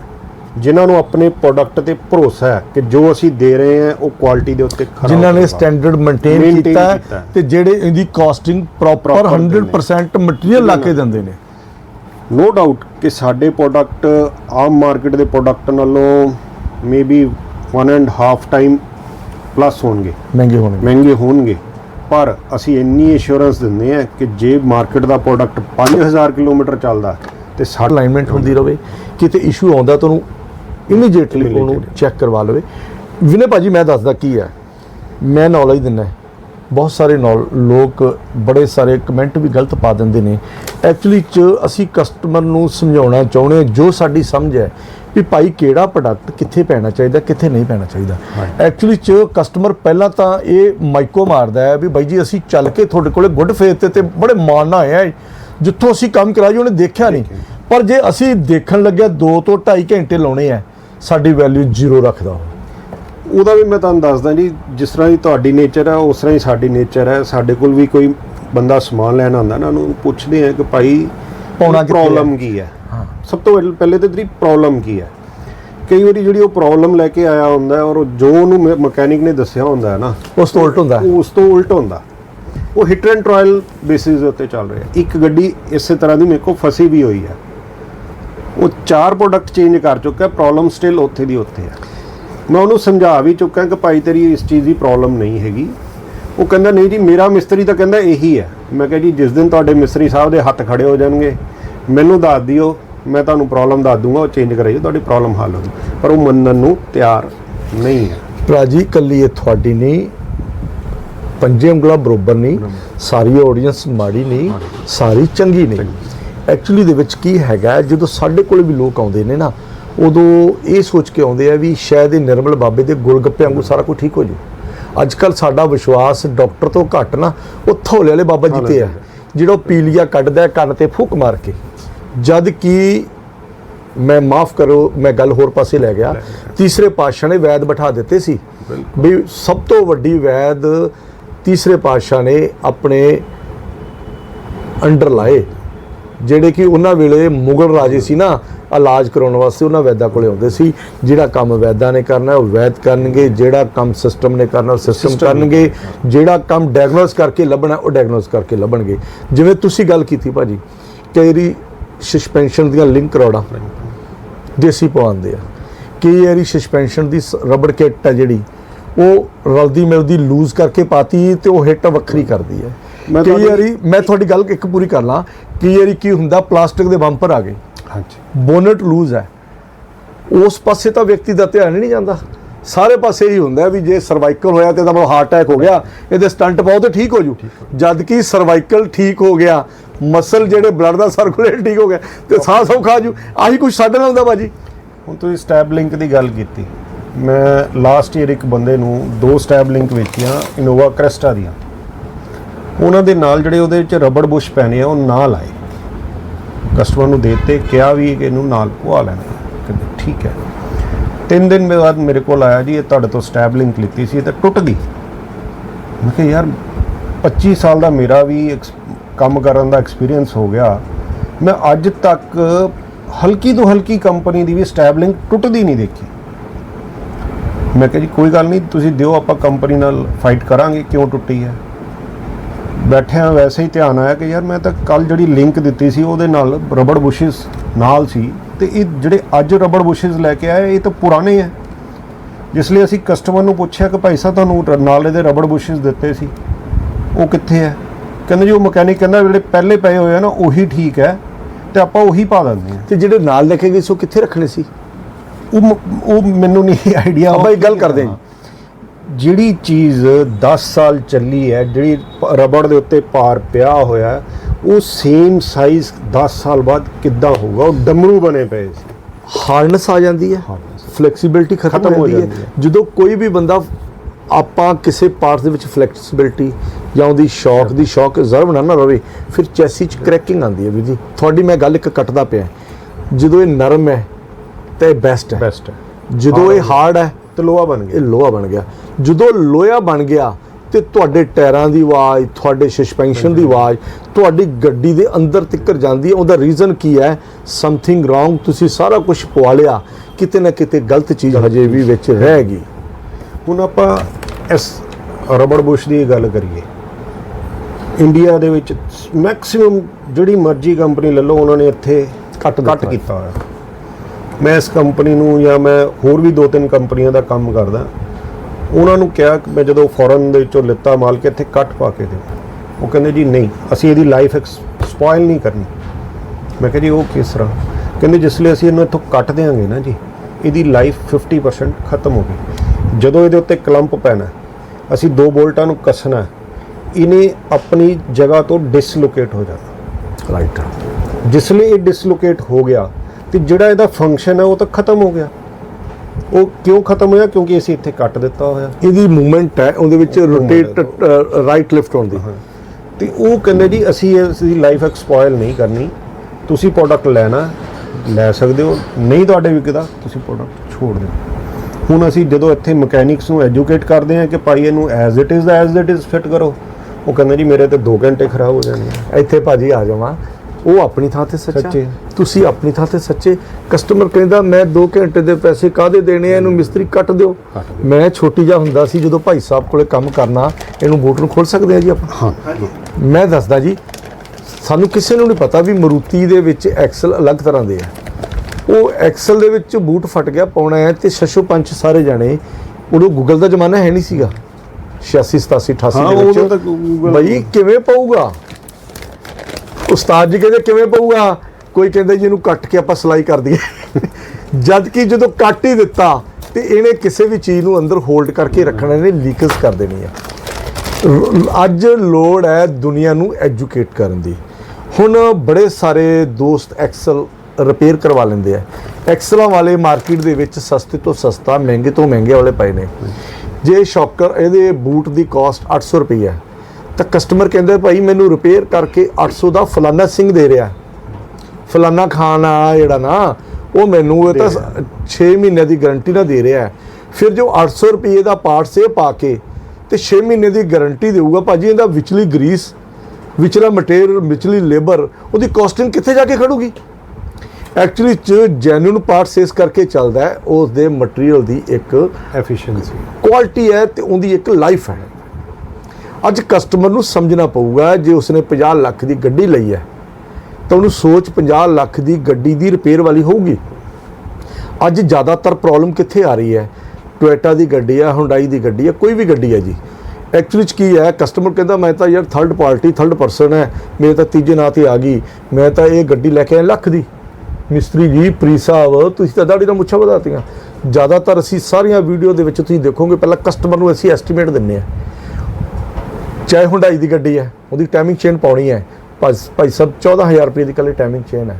ਜਿਨ੍ਹਾਂ ਨੂੰ ਆਪਣੇ ਪ੍ਰੋਡਕਟ ਤੇ ਭਰੋਸਾ ਹੈ ਕਿ ਜੋ ਅਸੀਂ ਦੇ ਰਹੇ ਹਾਂ ਉਹ ਕੁਆਲਿਟੀ ਦੇ ਉੱਤੇ ਖਰਾ ਜਿਨ੍ਹਾਂ ਨੇ। ਸਟੈਂਡਰਡ ਮੇਨਟੇਨ ਕੀਤਾ। ਤੇ ਜਿਹੜੇ ਇਹਦੀ ਕਾਸਟਿੰਗ ਪ੍ਰੋਪਰ Proper ਦਿੰਦੇ 100% ਮਟੀਰੀਅਲ ਲਾ ਕੇ ਦਿੰਦੇ ਨੇ ਨੋ ਡਾਊਟ ਕਿ ਸਾਡੇ ਪ੍ਰੋਡਕਟ ਆਮ ਮਾਰਕੀਟ ਦੇ ਪ੍ਰੋਡਕਟ ਨਾਲੋਂ maybe 1 and half time plus ਹੋਣਗੇ। ਮਹਿੰਗੇ ਹੋਣਗੇ। ਮਹਿੰਗੇ ਹੋਣਗੇ। ਪਰ ਅਸੀਂ ਇੰਨੀ ਅਸ਼ੋਰੈਂਸ ਦਿੰਦੇ ਹਾਂ ਕਿ ਜੇ ਮਾਰਕੀਟ ਦਾ ਪ੍ਰੋਡਕਟ 5000 ਕਿਲੋਮੀਟਰ ਚੱਲਦਾ ਤੇ ਸਾਡਾ ਅਲਾਈਨਮੈਂਟ ਹੁੰਦੀ ਰਵੇ। ਕਿਤੇ ਇਸ਼ੂ ਆਉਂਦਾ ਤਾਂ ਉਹਨੂੰ ਇਮੀਡੀਏਟਲੀ ਉਹਨੂੰ। ਚੈੱਕ ਕਰਵਾ ਲਵੇ। ਵਿਨੇ ਭਾਜੀ ਮੈਂ ਦੱਸਦਾ ਕੀ ਹੈ। ਮੈਂ ਨੌਲੇਜ ਦਿੰਦਾ। ਬਹੁਤ ਸਾਰੇ ਲੋਕ ਬੜੇ ਸਾਰੇ ਕਮੈਂਟ ਵੀ ਗਲਤ ਪਾ ਦਿੰਦੇ ਨੇ। ਐਕਚੁਅਲੀ ਚ ਅਸੀਂ ਕਸਟਮਰ ਨੂੰ ਸਮਝਾਉਣਾ ਚਾਹੁੰਦੇ ਹਾਂ ਜੋ ਸਾਡੀ ਸਮਝ ਹੈ ਵੀ ਭਾਈ ਕਿਹੜਾ ਪ੍ਰੋਡਕਟ ਕਿੱਥੇ ਪੈਣਾ ਚਾਹੀਦਾ ਕਿੱਥੇ ਨਹੀਂ ਪੈਣਾ ਚਾਹੀਦਾ। ਐਕਚੁਅਲੀ ਚ ਕਸਟਮਰ ਪਹਿਲਾਂ ਤਾਂ ਇਹ ਮਾਈਕੋ ਮਾਰਦਾ ਹੈ ਵੀ ਬਾਈ ਜੀ ਅਸੀਂ ਚੱਲ ਕੇ ਤੁਹਾਡੇ ਕੋਲੇ ਗੁੱਡ ਫੇਥ ਤੇ ਤੇ ਬੜੇ ਮਾਣ ਨਾਲ ਆਏ ਆ। ਜਿੱਥੋਂ ਅਸੀਂ ਕੰਮ ਕਰਾਈ ਉਹਨੇ ਦੇਖਿਆ ਨਹੀਂ। ਪਰ ਜੇ ਅਸੀਂ ਦੇਖਣ ਲੱਗਿਆ 2 ਤੋਂ 2.5 ਘੰਟੇ ਲਾਉਣੇ ਆ ਸਾਡੀ ਵੈਲਿਊ ਜ਼ੀਰੋ ਰੱਖਦਾ ਉਹਦਾ ਵੀ ਮੈਂ ਤੁਹਾਨੂੰ ਦੱਸਦਾ ਜੀ ਜਿਸ ਤਰ੍ਹਾਂ ਦੀ ਤੁਹਾਡੀ ਨੇਚਰ ਹੈ ਉਸ ਤਰ੍ਹਾਂ ਹੀ ਸਾਡੀ ਨੇਚਰ ਹੈ ਸਾਡੇ ਕੋਲ ਵੀ ਕੋਈ ਬੰਦਾ ਸਮਾਨ ਲੈਣ ਆਉਂਦਾ ਨਾ ਉਹਨੂੰ ਪੁੱਛਦੇ ਆ ਕਿ ਭਾਈ ਪਾਉਣਾ? ਪ੍ਰੋਬਲਮ ਕੀ ਹੈ। ਸਭ ਤੋਂ ਪਹਿਲ- ਤਾਂ ਤੇਰੀ ਪ੍ਰੋਬਲਮ ਕੀ ਹੈ ਕਈ ਵਾਰੀ ਜਿਹੜੀ ਉਹ ਪ੍ਰੋਬਲਮ ਲੈ ਕੇ ਆਇਆ ਹੁੰਦਾ ਔਰ ਜੋ ਉਹਨੂੰ ਮਕੈਨਿਕ ਨੇ ਦੱਸਿਆ ਹੁੰਦਾ ਹੈ ਨਾ ਉਸ ਤੋਂ ਉਲਟ ਹੁੰਦਾ। ਉਸ ਤੋਂ ਉਲਟ ਹੁੰਦਾ। ਉਹ ਹਿੱਟ ਐਂਡ ਟ੍ਰਾਇਲ ਬੇਸਿਸ ਦੇ ਉੱਤੇ ਚੱਲ ਰਿਹਾ। ਇੱਕ ਗੱਡੀ ਇਸੇ ਤਰ੍ਹਾਂ ਦੀ ਮੇਰੇ ਕੋਲ ਫਸੀ ਵੀ ਹੋਈ ਹੈ ਉਹ ਚਾਰ ਪ੍ਰੋਡਕਟ ਚੇਂਜ ਕਰ ਚੁੱਕਾ ਪ੍ਰੋਬਲਮ ਸਟਿਲ ਉੱਥੇ ਦੀ ਉੱਥੇ ਹੈ ਮੈਂ ਉਹਨੂੰ ਸਮਝਾ ਵੀ ਚੁੱਕਾ ਕਿ ਭਾਈ ਤੇਰੀ ਇਸ ਚੀਜ਼ ਦੀ ਪ੍ਰੋਬਲਮ ਨਹੀਂ ਹੈਗੀ। ਉਹ ਕਹਿੰਦਾ ਨਹੀਂ ਜੀ ਮੇਰਾ ਮਿਸਤਰੀ ਤਾਂ ਕਹਿੰਦਾ ਇਹੀ ਹੈ। ਮੈਂ ਕਿਹਾ ਜੀ ਜਿਸ ਦਿਨ ਤੁਹਾਡੇ ਮਿਸਤਰੀ ਸਾਹਿਬ ਦੇ ਹੱਥ ਖੜੇ ਹੋ ਜਾਣਗੇ ਮੈਨੂੰ ਦੱਸ ਦਿਓ ਮੈਂ ਤੁਹਾਨੂੰ ਪ੍ਰੋਬਲਮ ਦੱਸ ਦੂੰਗਾ ਉਹ ਚੇਂਜ ਕਰਾਈਓ ਤੁਹਾਡੀ ਪ੍ਰੋਬਲਮ ਹੱਲ ਹੋ ਜੂ। ਪਰ ਉਹ ਮੰਨਣ ਨੂੰ ਤਿਆਰ ਨਹੀਂ ਹੈ। ਭਰਾ ਜੀ ਕੱਲੀ ਇਹ ਤੁਹਾਡੀ ਨਹੀਂ ਪੰਜੇ ਉਂਗਲਾਂ ਬਰੋਬਰ ਨਹੀਂ ਸਾਰੀ ਆਡੀਅנס ਮਾੜੀ ਨਹੀਂ ਸਾਰੀ ਚੰਗੀ ਨਹੀਂ। ਐਕਚੁਅਲੀ ਦੇ ਵਿੱਚ ਕੀ ਹੈਗਾ ਜਦੋਂ ਸਾਡੇ ਕੋਲ ਵੀ ਲੋਕ ਆਉਂਦੇ ਨੇ ਨਾ ਉਦੋਂ ਇਹ ਸੋਚ ਕੇ ਆਉਂਦੇ ਆ ਵੀ ਸ਼ਾਇਦ ਇਹ ਨਿਰਮਲ ਬਾਬੇ ਦੇ ਗੁਲਗੱਪੇ ਵਾਂਗੂ ਸਾਰਾ ਕੁਝ ਠੀਕ ਹੋ ਜੂ। ਅੱਜ ਕੱਲ ਸਾਡਾ ਵਿਸ਼ਵਾਸ ਡਾਕਟਰ ਤੋਂ ਘੱਟ ਨਾ ਉਹ ਥੋਲੇ ਵਾਲੇ ਬਾਬਾ ਜੀ ਤੇ ਆ ਜਿਹੜਾ ਪੀਲੀਆ ਕੱਢਦਾ ਕੰਨ ਤੇ ਫੂਕ ਮਾਰ ਕੇ। ਜਦ ਕਿ ਮੈਂ ਮਾਫ ਕਰੋ ਮੈਂ ਗੱਲ ਹੋਰ ਪਾਸੇ ਲੈ ਗਿਆ। ਤੀਸਰੇ ਪਾਤਸ਼ਾਹ ਨੇ ਵੈਦ ਬਿਠਾ ਦਿੱਤੇ ਸੀ। ਵੀ ਸਭ ਤੋਂ ਵੱਡੀ ਵੈਦ ਤੀਸਰੇ ਪਾਤਸ਼ਾਹ ਨੇ ਆਪਣੇ ਅੰਡਰ ਲਾਏ ਜਿਹੜੇ ਕਿ ਉਹਨਾਂ ਵੇਲੇ ਮੁਗਲ ਰਾਜੇ ਸੀ ਨਾ ਇਲਾਜ ਕਰਾਉਣ ਵਾਸਤੇ ਉਹਨਾਂ ਵੈਦਾਂ ਕੋਲੇ ਆਉਂਦੇ ਸੀ। ਜਿਹੜਾ ਕੰਮ ਵੈਦਾਂ ਨੇ ਕਰਨਾ ਉਹ ਵੈਦ ਕਰਨਗੇ ਜਿਹੜਾ ਕੰਮ ਸਿਸਟਮ ਨੇ ਕਰਨਾ ਉਹ ਸਿਸਟਮ ਕਰਨਗੇ। ਜਿਹੜਾ ਕੰਮ ਡਾਇਗਨੋਸ ਕਰਕੇ ਲੱਭਣਾ ਉਹ ਡਾਇਗਨੋਸ ਕਰਕੇ ਲੱਭਣਗੇ। ਜਿਵੇਂ ਤੁਸੀਂ ਗੱਲ ਕੀਤੀ ਭਾਜੀ ਕਈ ਸਸਪੈਂਸ਼ਨ ਦੀਆਂ ਲਿੰਕ ਰੋੜਾਂ ਦੇਸੀ ਪਵਾਉਂਦੇ ਆ। ਕਈ ਵਾਰੀ ਸਸਪੈਂਸ਼ਨ ਦੀ ਰਬੜ ਕਿੱਟ ਹੈ ਜਿਹੜੀ ਉਹ ਰਲਦੀ ਮਿਲਦੀ ਲੂਜ਼ ਕਰਕੇ ਪਾਤੀ ਤੇ ਉਹ ਹਿੱਟ ਵੱਖਰੀ ਕਰਦੀ ਹੈ ਕਈ ਵਾਰੀ ਮੈਂ ਤੁਹਾਡੀ ਗੱਲ ਇੱਕ ਪੂਰੀ ਕਰ ਲਾਂ। ਕਈ ਵਾਰੀ ਕੀ ਹੁੰਦਾ ਪਲਾਸਟਿਕ ਦੇ ਬੰਪਰ ਆ ਗਏ। ਹਾਂਜੀ। ਬੋਨਟ ਲੂਜ਼ ਹੈ। ਉਸ ਪਾਸੇ ਤਾਂ ਵਿਅਕਤੀ ਦਾ ਧਿਆਨ ਹੀ ਨਹੀਂ ਜਾਂਦਾ। ਸਾਰੇ ਪਾਸੇ ਹੀ ਹੁੰਦਾ ਵੀ ਜੇ ਸਰਵਾਈਕਲ ਹੋਇਆ ਤੇ ਤਾਂ ਮਤਲਬ ਹਾਰਟ ਅਟੈਕ ਹੋ ਗਿਆ ਇਹਦੇ ਸਟੰਟ ਪਾਓ ਤੇ ਠੀਕ ਹੋ ਜੂ। ਜਦ ਕਿ ਸਰਵਾਈਕਲ ਠੀਕ ਹੋ ਗਿਆ ਮਸਲ ਜਿਹੜੇ ਬਲੱਡ ਦਾ ਸਰਕੂਲੇਟ ਠੀਕ ਹੋ ਗਿਆ ਤੇ ਸਾਹ ਸੌਖਾ ਜੂ। ਆਹੀ ਕੁਝ ਸਾਡੇ ਨਾਲ ਹੁੰਦਾ ਬਾਜੀ ਹੁਣ ਤੁਸੀਂ ਸਟੈਬ ਲਿੰਕ ਦੀ ਗੱਲ ਕੀਤੀ। ਮੈਂ ਲਾਸਟ ਈਅਰ ਇੱਕ ਬੰਦੇ ਨੂੰ ਦੋ ਸਟੈਬ ਲਿੰਕ ਵੇਚੀਆਂ ਇਨੋਵਾ ਕ੍ਰੈਸਟਾ ਦੀਆਂ। ਉਹਨਾਂ ਦੇ ਨਾਲ ਜਿਹੜੇ ਉਹਦੇ ਵਿੱਚ ਰਬੜ ਬੁਸ਼ ਪੈਣੇ ਆ ਉਹ ਨਾਲ ਆਏ ਕਸਟਮਰ ਨੂੰ ਦੇਤੇ, ਕਿਹਾ ਵੀ ਕਿ ਇਹਨੂੰ ਨਾਲ ਪਵਾ ਲੈਣਾ। ਕਹਿੰਦੇ, ਠੀਕ ਹੈ। ਤਿੰਨ ਦਿਨ ਬਾਅਦ ਮੇਰੇ ਕੋਲ ਆਇਆ ਜੀ, ਇਹ ਤੁਹਾਡੇ ਤੋਂ ਸਟੈਬ ਲਿੰਕ ਲਿੱਤੀ ਸੀ, ਇਹ ਤਾਂ ਟੁੱਟ ਗਈ। ਮੈਂ ਕਿਹਾ, ਯਾਰ 25 ਸਾਲ ਦਾ ਮੇਰਾ ਵੀ ਐਕਸ- ਕੰਮ ਕਰਨ ਦਾ ਐਕਸਪੀਰੀਅੰਸ ਹੋ ਗਿਆ। ਮੈਂ ਅੱਜ ਤੱਕ ਹਲਕੀ ਤੋਂ ਹਲਕੀ ਕੰਪਨੀ ਦੀ ਵੀ ਸਟੈਬ ਲਿੰਕ ਟੁੱਟਦੀ ਨਹੀਂ ਦੇਖੀ। ਮੈਂ ਕਿਹਾ, ਜੀ, ਕੋਈ ਗੱਲ ਨਹੀਂ, ਤੁਸੀਂ ਦਿਓ, ਆਪਾਂ ਕੰਪਨੀ ਨਾਲ ਫਾਈਟ ਕਰਾਂਗੇ, ਕਿਉਂ ਟੁੱਟੀ ਹੈ? ਬੈਠਿਆਂ ਵੈਸੇ ਹੀ ਧਿਆਨ ਆਇਆ ਕਿ ਯਾਰ ਮੈਂ ਤਾਂ ਕੱਲ ਜਿਹੜੀ ਲਿੰਕ ਦਿੱਤੀ ਸੀ ਉਹਦੇ ਨਾਲ ਰਬੜ ਬੁਸ਼ਸ ਨਾਲ ਸੀ ਤੇ ਇਹ ਜਿਹੜੇ ਅੱਜ ਰਬੜ ਬੁਸ਼ਸ ਲੈ ਕੇ ਆਏ ਇਹ ਤਾਂ ਪੁਰਾਣੇ ਹੈ ਜਿਸ ਲਈ ਅਸੀਂ ਕਸਟਮਰ ਨੂੰ ਪੁੱਛਿਆ ਕਿ ਭਾਈ ਸਾਹਿਬ ਤੁਹਾਨੂੰ ਨਾਲ ਇਹਦੇ ਰਬੜ ਬੁਸ਼ਸ ਦਿੱਤੇ ਸੀ ਉਹ ਕਿੱਥੇ ਹੈ ਕਹਿੰਦੇ ਜੀ ਉਹ ਮਕੈਨਿਕ ਕਹਿੰਦਾ ਜਿਹੜੇ ਪਹਿਲੇ ਪਏ ਹੋਏ ਆ ਨਾ ਉਹੀ ਠੀਕ ਹੈ ਤੇ ਆਪਾਂ ਉਹੀ ਪਾ ਦਿੰਦੇ ਹਾਂ। ਤੇ ਜਿਹੜੇ ਨਾਲ ਲੈ ਕੇ ਗਏ ਸੋ ਕਿੱਥੇ ਰੱਖਣੇ ਸੀ? ਉਹ ਉਹ ਮੈਨੂੰ ਨਹੀਂ ਆਈਡੀਆ। ਆਪਾਂ ਇੱਕ ਗੱਲ ਕਰਦੇ ਹਾਂ। ਜਿਹੜੀ ਚੀਜ਼ 10 ਸਾਲ ਚੱਲੀ ਹੈ ਜਿਹੜੀ ਰਬੜ ਦੇ ਉੱਤੇ ਪਾਰ ਪਿਆ ਹੋਇਆ ਉਹ ਸੇਮ ਸਾਈਜ਼ 10 ਸਾਲ ਬਾਅਦ ਕਿੱਦਾਂ ਹੋਊਗਾ? ਉਹ ਡਮਰੂ ਬਣੇ ਪਏ ਸੀ। ਹਾਰਡਨੈਸ ਆ ਜਾਂਦੀ ਹੈ। ਫਲੈਕਸੀਬਿਲਟੀ ਖਤਮ ਹੋ ਜਾਂਦੀ ਹੈ। ਜਦੋਂ ਕੋਈ ਵੀ ਬੰਦਾ ਆਪਾਂ ਕਿਸੇ ਪਾਰਟਸ ਦੇ ਵਿੱਚ ਫਲੈਕਸੀਬਿਲਟੀ ਜਾਂ ਉਹਦੀ ਸ਼ੌਕ ਦੀ ਸ਼ੌਕ ਜ਼ਰਬ ਨਾ ਨਾ ਰਵੇ ਫਿਰ ਚੈਸੀ ਚ ਕ੍ਰੈਕਿੰਗ ਆਉਂਦੀ ਹੈ ਵੀਰ ਜੀ। ਤੁਹਾਡੀ ਮੈਂ ਗੱਲ ਇੱਕ ਕੱਟਦਾ ਪਿਆ ਜਦੋਂ ਇਹ ਨਰਮ ਹੈ ਤਾਂ ਇਹ ਬੈਸਟ ਹੈ। ਬੈਸਟ ਹੈ। ਜਦੋਂ ਇਹ ਹਾਰਡ ਹੈ। ਤੇ ਲੋਹਾ ਬਣ ਇਹ ਗਿਆ ਲੋਹਾ ਬਣ ਗਿਆ। ਜਦੋਂ ਲੋਹਾ ਬਣ ਗਿਆ ਤੇ ਤੁਹਾਡੇ ਟਾਇਰਾਂ ਦੀ ਆਵਾਜ਼ ਤੁਹਾਡੇ ਸਸਪੈਂਸ਼ਨ ਦੀ ਆਵਾਜ਼ ਤੁਹਾਡੀ ਗੱਡੀ ਦੇ ਅੰਦਰ ਤਿੱਕਰ ਜਾਂਦੀ ਹੈ ਉਹਦਾ ਰੀਜ਼ਨ ਕੀ ਹੈ? ਸਮਥਿੰਗ ਰੋਂਗ ਤੁਸੀਂ ਸਾਰਾ ਕੁਝ ਪਵਾ ਲਿਆ ਕਿਤੇ ਨਾ ਕਿਤੇ ਗਲਤ ਚੀਜ਼ ਹਜੇ ਵੀ ਵਿੱਚ ਰਹਿ ਗਈ ਹੁਣ ਆਪਾਂ ਇਸ ਰਬੜ ਬੁਸ਼ ਦੀ ਗੱਲ ਕਰੀਏ। ਇੰਡੀਆ ਦੇ ਵਿੱਚ ਮੈਕਸਿਮਮ ਜਿਹੜੀ ਮਰਜ਼ੀ ਕੰਪਨੀ ਲੈ ਲਓ ਉਹਨਾਂ ਨੇ ਇੱਥੇ ਕੱਟ ਕੱਟ ਕੀਤਾ ਹੋਇਆ। ਮੈਂ ਇਸ ਕੰਪਨੀ ਨੂੰ ਜਾਂ ਮੈਂ ਹੋਰ ਵੀ ਦੋ ਤਿੰਨ ਕੰਪਨੀਆਂ ਦਾ ਕੰਮ ਕਰਦਾ। ਉਹਨਾਂ ਨੂੰ ਕਿਹਾ ਕਿ ਮੈਂ ਜਦੋਂ ਫੋਰਨ ਦੇ ਵਿੱਚੋਂ ਲਿੱਤਾ ਮਾਲ ਕੇ ਇੱਥੇ ਕੱਟ ਪਾ ਕੇ ਦੇ। ਉਹ ਕਹਿੰਦੇ ਜੀ ਨਹੀਂ ਅਸੀਂ ਇਹਦੀ ਲਾਈਫ ਸਪੋਇਲ ਨਹੀਂ ਕਰਨੀ। ਮੈਂ ਕਿਹਾ ਜੀ ਉਹ ਕਿਸ ਤਰ੍ਹਾਂ? ਕਹਿੰਦੇ ਜਿਸ ਲਈ ਅਸੀਂ ਇਹਨੂੰ ਇੱਥੋਂ ਕੱਟ ਦੇਾਂਗੇ ਨਾ ਜੀ ਇਹਦੀ ਲਾਈਫ 50% ਖਤਮ ਹੋ ਗਈ। ਜਦੋਂ ਇਹਦੇ ਉੱਤੇ ਕਲੰਪ ਪੈਣਾ ਅਸੀਂ ਦੋ ਬੋਲਟਾਂ ਨੂੰ ਕੱਸਣਾ ਇਹਨੇ ਆਪਣੀ ਜਗ੍ਹਾ ਤੋਂ ਡਿਸਲੋਕੇਟ ਹੋ ਜਾਣਾ। ਰਾਈਟ ਜਿਸ ਲਈ ਇਹ ਡਿਸਲੋਕੇਟ ਹੋ ਗਿਆ ਤੇ ਜਿਹੜਾ ਇਹਦਾ ਫੰਕਸ਼ਨ ਹੈ ਉਹ ਤਾਂ ਖਤਮ ਹੋ ਗਿਆ। ਉਹ ਕਿਉਂ ਖਤਮ ਹੋਇਆ? ਕਿਉਂਕਿ ਅਸੀਂ ਇੱਥੇ ਕੱਟ ਦਿੱਤਾ ਹੋਇਆ। ਇਹਦੀ ਮੂਵਮੈਂਟ ਹੈ ਉਹਦੇ ਵਿੱਚ ਰੋਟੇਟ ਰਾਈਟ ਲਿਫਟ ਹੋਣ ਦੀ ਤੇ ਉਹ ਕਹਿੰਦੇ ਜੀ ਅਸੀਂ ਇਸ ਦੀ ਲਾਈਫ ਐਕਸਪੋਇਲ ਨਹੀਂ ਕਰਨੀ। ਤੁਸੀਂ ਪ੍ਰੋਡਕਟ ਲੈਣਾ ਲੈ ਸਕਦੇ ਹੋ। ਨਹੀਂ ਤੁਹਾਡੇ ਵਿਕਦਾ ਤੁਸੀਂ ਪ੍ਰੋਡਕਟ ਛੋੜ ਦਿਓ। ਹੁਣ ਅਸੀਂ ਜਦੋਂ ਇੱਥੇ ਮਕੈਨਿਕਸ ਨੂੰ ਐਜੂਕੇਟ ਕਰਦੇ ਹਾਂ ਕਿ ਭਾਈ ਇਹਨੂੰ as it is as it is fit ਕਰੋ। ਉਹ ਕਹਿੰਦੇ ਜੀ ਮੇਰੇ ਤੇ 2 ਘੰਟੇ ਖਰਾਬ ਹੋ ਜਾਣੇ। ਇੱਥੇ ਭਾਜੀ ਆ ਜਾਵਾਂ। ਉਹ ਆਪਣੀ ਥਾਂ ਤੇ ਸੱਚਾ। ਤੁਸੀਂ ਆਪਣੀ ਥਾਂ ਤੇ ਸੱਚੇ। ਕਸਟਮਰ ਕਹਿੰਦਾ ਮੈਂ 2 ਘੰਟੇ ਦੇ ਪੈਸੇ ਕਾਦੇ ਦੇਣੇ ਆ? ਇਹਨੂੰ ਮਿਸਤਰੀ ਕੱਟ ਦਿਓ। ਮੈਂ ਛੋਟੀ ਜਿਹਾ ਹੁੰਦਾ ਸੀ ਜਦੋਂ ਭਾਈ ਸਾਹਿਬ ਕੋਲੇ ਕੰਮ ਕਰਨਾ ਇਹਨੂੰ ਬੂਟ ਨੂੰ ਖੋਲ ਸਕਦੇ ਆ ਜੀ ਆਪਾਂ? ਹਾਂ। ਮੈਂ ਦੱਸਦਾ ਜੀ ਸਾਨੂੰ ਕਿਸੇ ਨੂੰ ਨਹੀਂ ਪਤਾ ਵੀ ਮਰੂਤੀ ਦੇ ਵਿੱਚ ਐਕਸਲ ਅਲੱਗ ਤਰ੍ਹਾਂ ਦੇ ਆ। ਉਹ ਐਕਸਲ ਦੇ ਵਿੱਚ ਬੂਟ ਫਟ ਗਿਆ ਪਾਉਣਾ ਹੈ ਤੇ ਸ਼ਸ਼ੋ ਪੰਚ ਸਾਰੇ ਜਾਣੇ ਉਦੋਂ ਗੂਗਲ ਦਾ ਜ਼ਮਾਨਾ ਹੈ ਨਹੀਂ ਸੀਗਾ। 86 87 88 ਹਾਂ, ਦੇ ਵਿੱਚ। ਬਈ ਕਿਵੇਂ ਪਊਗਾ? ਉਸਤਾਦ ਜੀ ਕਹਿੰਦੇ, ਕਿਵੇਂ ਪਊਗਾ? ਕੋਈ ਕਹਿੰਦਾ ਜੀ, ਇਹਨੂੰ ਕੱਟ ਕੇ ਆਪਾਂ ਸਲਾਈ ਕਰ ਦਈਏ। ਜਦ ਕਿ ਜਦੋਂ ਕੱਟ ਹੀ ਦਿੱਤਾ, ਤੇ ਇਹਨੇ ਕਿਸੇ ਵੀ ਚੀਜ਼ ਨੂੰ ਅੰਦਰ ਹੋਲਡ ਕਰਕੇ ਰੱਖਣਾ ਇਹਨੇ ਲੀਕੇਜ ਕਰ ਦੇਣੀ ਆ। ਅੱਜ ਲੋੜ ਹੈ ਦੁਨੀਆ ਨੂੰ ਐਜੂਕੇਟ ਕਰਨ ਦੀ। ਹੁਣ ਬੜੇ ਸਾਰੇ ਦੋਸਤ ਐਕਸਲ ਰਿਪੇਅਰ ਕਰਵਾ ਲੈਂਦੇ ਆ। ਐਕਸਲਾਂ ਵਾਲੇ ਮਾਰਕੀਟ ਦੇ ਵਿੱਚ ਸਸਤੇ ਤੋਂ ਸਸਤਾ, ਮਹਿੰਗੇ ਤੋਂ ਮਹਿੰਗੇ ਵਾਲੇ ਪਏ ਨੇ। ਜੇ ਸ਼ੌਕਰ, ਇਹਦੇ ਬੂਟ ਦੀ ਕਾਸਟ 800 ਰੁਪਏ ਹੈ ਤਾਂ ਕਸਟਮਰ ਕਹਿੰਦਾ ਭਾਈ ਮੈਨੂੰ ਰਿਪੇਅਰ ਕਰਕੇ 800 ਦਾ ਫਲਾਨਾ ਸਿੰਘ ਦੇ ਰਿਹਾ। ਫਲਾਨਾ ਖਾਨ ਆ ਜਿਹੜਾ ਨਾ ਉਹ ਮੈਨੂੰ ਇਹ ਤਾਂ 6 ਮਹੀਨੇ ਦੀ ਗਾਰੰਟੀ ਨਾਲ ਦੇ ਰਿਹਾ। ਫਿਰ ਜੋ 800 ਰੁਪਏ ਦਾ ਪਾਰਟ ਇਹ ਪਾ ਕੇ ਤੇ 6 ਮਹੀਨੇ ਦੀ ਗਾਰੰਟੀ ਦੇਊਗਾ ਭਾਜੀ ਇਹਦਾ ਵਿਚਲੀ ਗਰੀਸ ਵਿਚਲਾ ਮਟੀਰੀਅਲ ਵਿਚਲੀ ਲੇਬਰ ਉਹਦੀ ਕਾਸਟਿੰਗ ਕਿੱਥੇ ਜਾ ਕੇ ਖੜੂਗੀ? ਐਕਚੁਅਲੀ ਚ ਜੈਨੂਨ ਪਾਰਟਸ ਇਸ ਕਰਕੇ ਚੱਲਦਾ ਹੈ ਉਸ ਦੇ ਮਟੀਰੀਅਲ ਦੀ ਇੱਕ ਐਫੀਸ਼ੀਐਂਸੀ ਕੁਆਲਿਟੀ ਹੈ ਤੇ ਉਹਦੀ ਇੱਕ ਲਾਈਫ ਹੈ। ਅੱਜ ਕਸਟਮਰ ਨੂੰ ਸਮਝਣਾ ਪਊਗਾ ਜੇ ਉਸਨੇ 50 ਲੱਖ ਦੀ ਗੱਡੀ ਲਈ ਹੈ, ਤਾਂ ਉਹਨੂੰ ਸੋਚ 50 ਲੱਖ ਦੀ ਗੱਡੀ ਦੀ ਰਿਪੇਅਰ ਵਾਲੀ ਹੋਊਗੀ। ਅੱਜ ਜ਼ਿਆਦਾਤਰ ਪ੍ਰੋਬਲਮ ਕਿੱਥੇ ਆ ਰਹੀ ਹੈ? ਟੋਇਟਾ ਦੀ ਗੱਡੀ ਆ ਹੁੰਡਾਈ ਦੀ ਗੱਡੀ ਆ, ਕੋਈ ਵੀ ਗੱਡੀ ਹੈ ਜੀ। ਐਕਚੁਅਲੀ ਚ ਕੀ ਹੈ ਕਸਟਮਰ ਕਹਿੰਦਾ, ਮੈਂ ਤਾਂ ਯਾਰ ਥਰਡ ਪਾਰਟੀ ਥਰਡ ਪਰਸਨ ਹੈ, ਮੇਰੇ ਤਾਂ ਤੀਜੇ ਨਾਂ ਤੇ ਆ ਗਈ। ਮੈਂ ਤਾਂ ਇਹ ਗੱਡੀ ਲੈ ਕੇ ਆਇਆ ਲੱਖ ਦੀ। ਮਿਸਤਰੀ ਜੀ ਪ੍ਰੀ ਸਾਹਿਬ, ਤੁਸੀਂ ਤਾਂ ਦਾੜੀ ਦਾ ਮੁੱਛਾਂ ਵਧਾਤੀਆਂ। ਜ਼ਿਆਦਾਤਰ ਅਸੀਂ ਸਾਰੀਆਂ ਵੀਡੀਓ ਦੇ ਵਿੱਚ ਤੁਸੀਂ ਦੇਖੋਗੇ, ਪਹਿਲਾਂ ਕਸਟਮਰ ਨੂੰ ਅਸੀਂ ਐਸਟੀਮੇਟ ਦਿੰਨੇ ਆ ਚਾਹੇ ਹੁੰਡਾਈ ਦੀ ਗੱਡੀ ਹੈ ਉਹਦੀ ਟਾਈਮਿੰਗ ਚੇਨ ਪਾਉਣੀ ਹੈ। ਭਾਈ ਸਾਹਿਬ 14000 ਰੁਪਏ ਦੀ ਕੱਲੀ ਟਾਈਮਿੰਗ ਚੇਨ ਹੈ।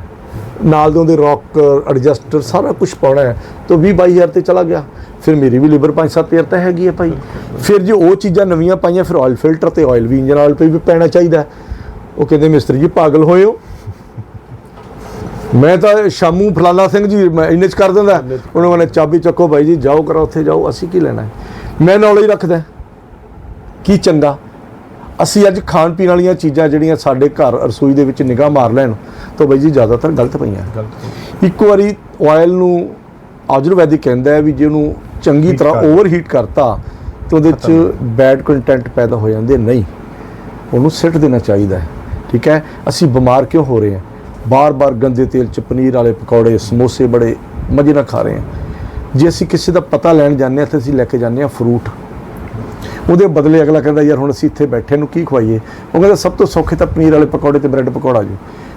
ਨਾਲ ਦੇ ਉਹਦੇ ਰੌਕਰ ਐਡਜਸਟਰ ਸਾਰਾ ਕੁਝ ਪਾਉਣਾ ਹੈ। ਤਾਂ 20 22000 ਤੇ ਚਲਾ ਗਿਆ। ਫਿਰ ਮੇਰੀ ਵੀ ਲਿਬਰ 5-7000 ਤਾਂ ਹੈਗੀ ਹੈ ਭਾਈ। ਫਿਰ ਜੇ ਉਹ ਚੀਜ਼ਾਂ ਨਵੀਆਂ ਪਾਈਆਂ ਫਿਰ ਆਇਲ ਫਿਲਟਰ ਤੇ ਆਇਲ ਵੀ ਇੰਜਨ ਆਇਲ ਤੇ ਵੀ ਪੈਣਾ ਚਾਹੀਦਾ। ਉਹ ਕਹਿੰਦੇ ਮਿਸਤਰੀ ਜੀ ਪਾਗਲ ਹੋਏ ਹੋ? ਮੈਂ ਤਾਂ ਸ਼ਾਮੂ ਫਲਾਨਾ ਸਿੰਘ ਜੀ ਮੈਂ ਇੰਨੇ ਚ ਕਰ ਦਿੰਦਾ ਉਹਨਾਂ ਕਹਿੰਦੇ ਚਾਬੀ ਚੱਕੋ ਭਾਈ ਜੀ ਜਾਓ ਕਰੋ ਉੱਥੇ ਜਾਓ ਅਸੀਂ ਕੀ ਲੈਣਾ? ਮੈਂ ਨੌਲੇਜ ਰੱਖਦਾ ਕੀ ਚੰਗਾ? ਅਸੀਂ ਅੱਜ ਖਾਣ ਪੀਣ ਵਾਲੀਆਂ ਚੀਜ਼ਾਂ ਜਿਹੜੀਆਂ ਸਾਡੇ ਘਰ ਰਸੋਈ ਦੇ ਵਿੱਚ ਨਿਗਾਹ ਮਾਰ ਲੈਣ ਤਾਂ ਬਈ ਜੀ ਜ਼ਿਆਦਾਤਰ ਗਲਤ ਪਈਆਂ। ਇੱਕ ਵਾਰੀ ਆਇਲ ਨੂੰ ਆਯੁਰਵੈਦਿਕ ਕਹਿੰਦਾ ਹੈ ਵੀ ਜੇ ਉਹਨੂੰ ਚੰਗੀ ਤਰ੍ਹਾਂ ਕਰ- ਓਵਰਹੀਟ ਕਰਤਾ ਤਾਂ ਉਹਦੇ ਚ ਬੈਡ ਕੰਟੈਂਟ ਪੈਦਾ ਹੋ ਜਾਂਦੇ ਨਹੀਂ। ਉਹਨੂੰ ਸਿੱਟ ਦੇਣਾ ਚਾਹੀਦਾ ਹੈ ਠੀਕ ਹੈ? ਅਸੀਂ ਬਿਮਾਰ ਕਿਉਂ ਹੋ ਰਹੇ ਹਾਂ? ਬਾਰ-ਬਾਰ ਗੰਦੇ ਤੇਲ ਚ ਪਨੀਰ ਵਾਲੇ ਪਕੌੜੇ ਸਮੋਸੇ ਬੜੇ ਮਜ਼ੇ ਨਾਲ ਖਾ ਰਹੇ ਹਾਂ। ਜੇ ਅਸੀਂ ਕਿਸੇ ਦਾ ਪਤਾ ਲੈਣ ਜਾਂਦੇ ਹਾਂ ਤਾਂ ਅਸੀਂ ਲੈ ਕੇ ਜਾਂਦੇ ਹਾਂ ਫਰੂਟ ਉਹਦੇ ਬਦਲੇ ਅਗਲਾ ਕਹਿੰਦਾ ਯਾਰ ਹੁਣ ਅਸੀਂ ਇੱਥੇ ਬੈਠੇ ਨੂੰ ਕੀ ਖਵਾਈਏ? ਉਹ ਕਹਿੰਦਾ ਸਭ ਤੋਂ ਸੌਖੇ ਤਾਂ ਪਨੀਰ ਵਾਲੇ ਪਕੌੜੇ ਤੇ ਬ੍ਰੈਡ ਪਕੌੜਾ ਜੀ।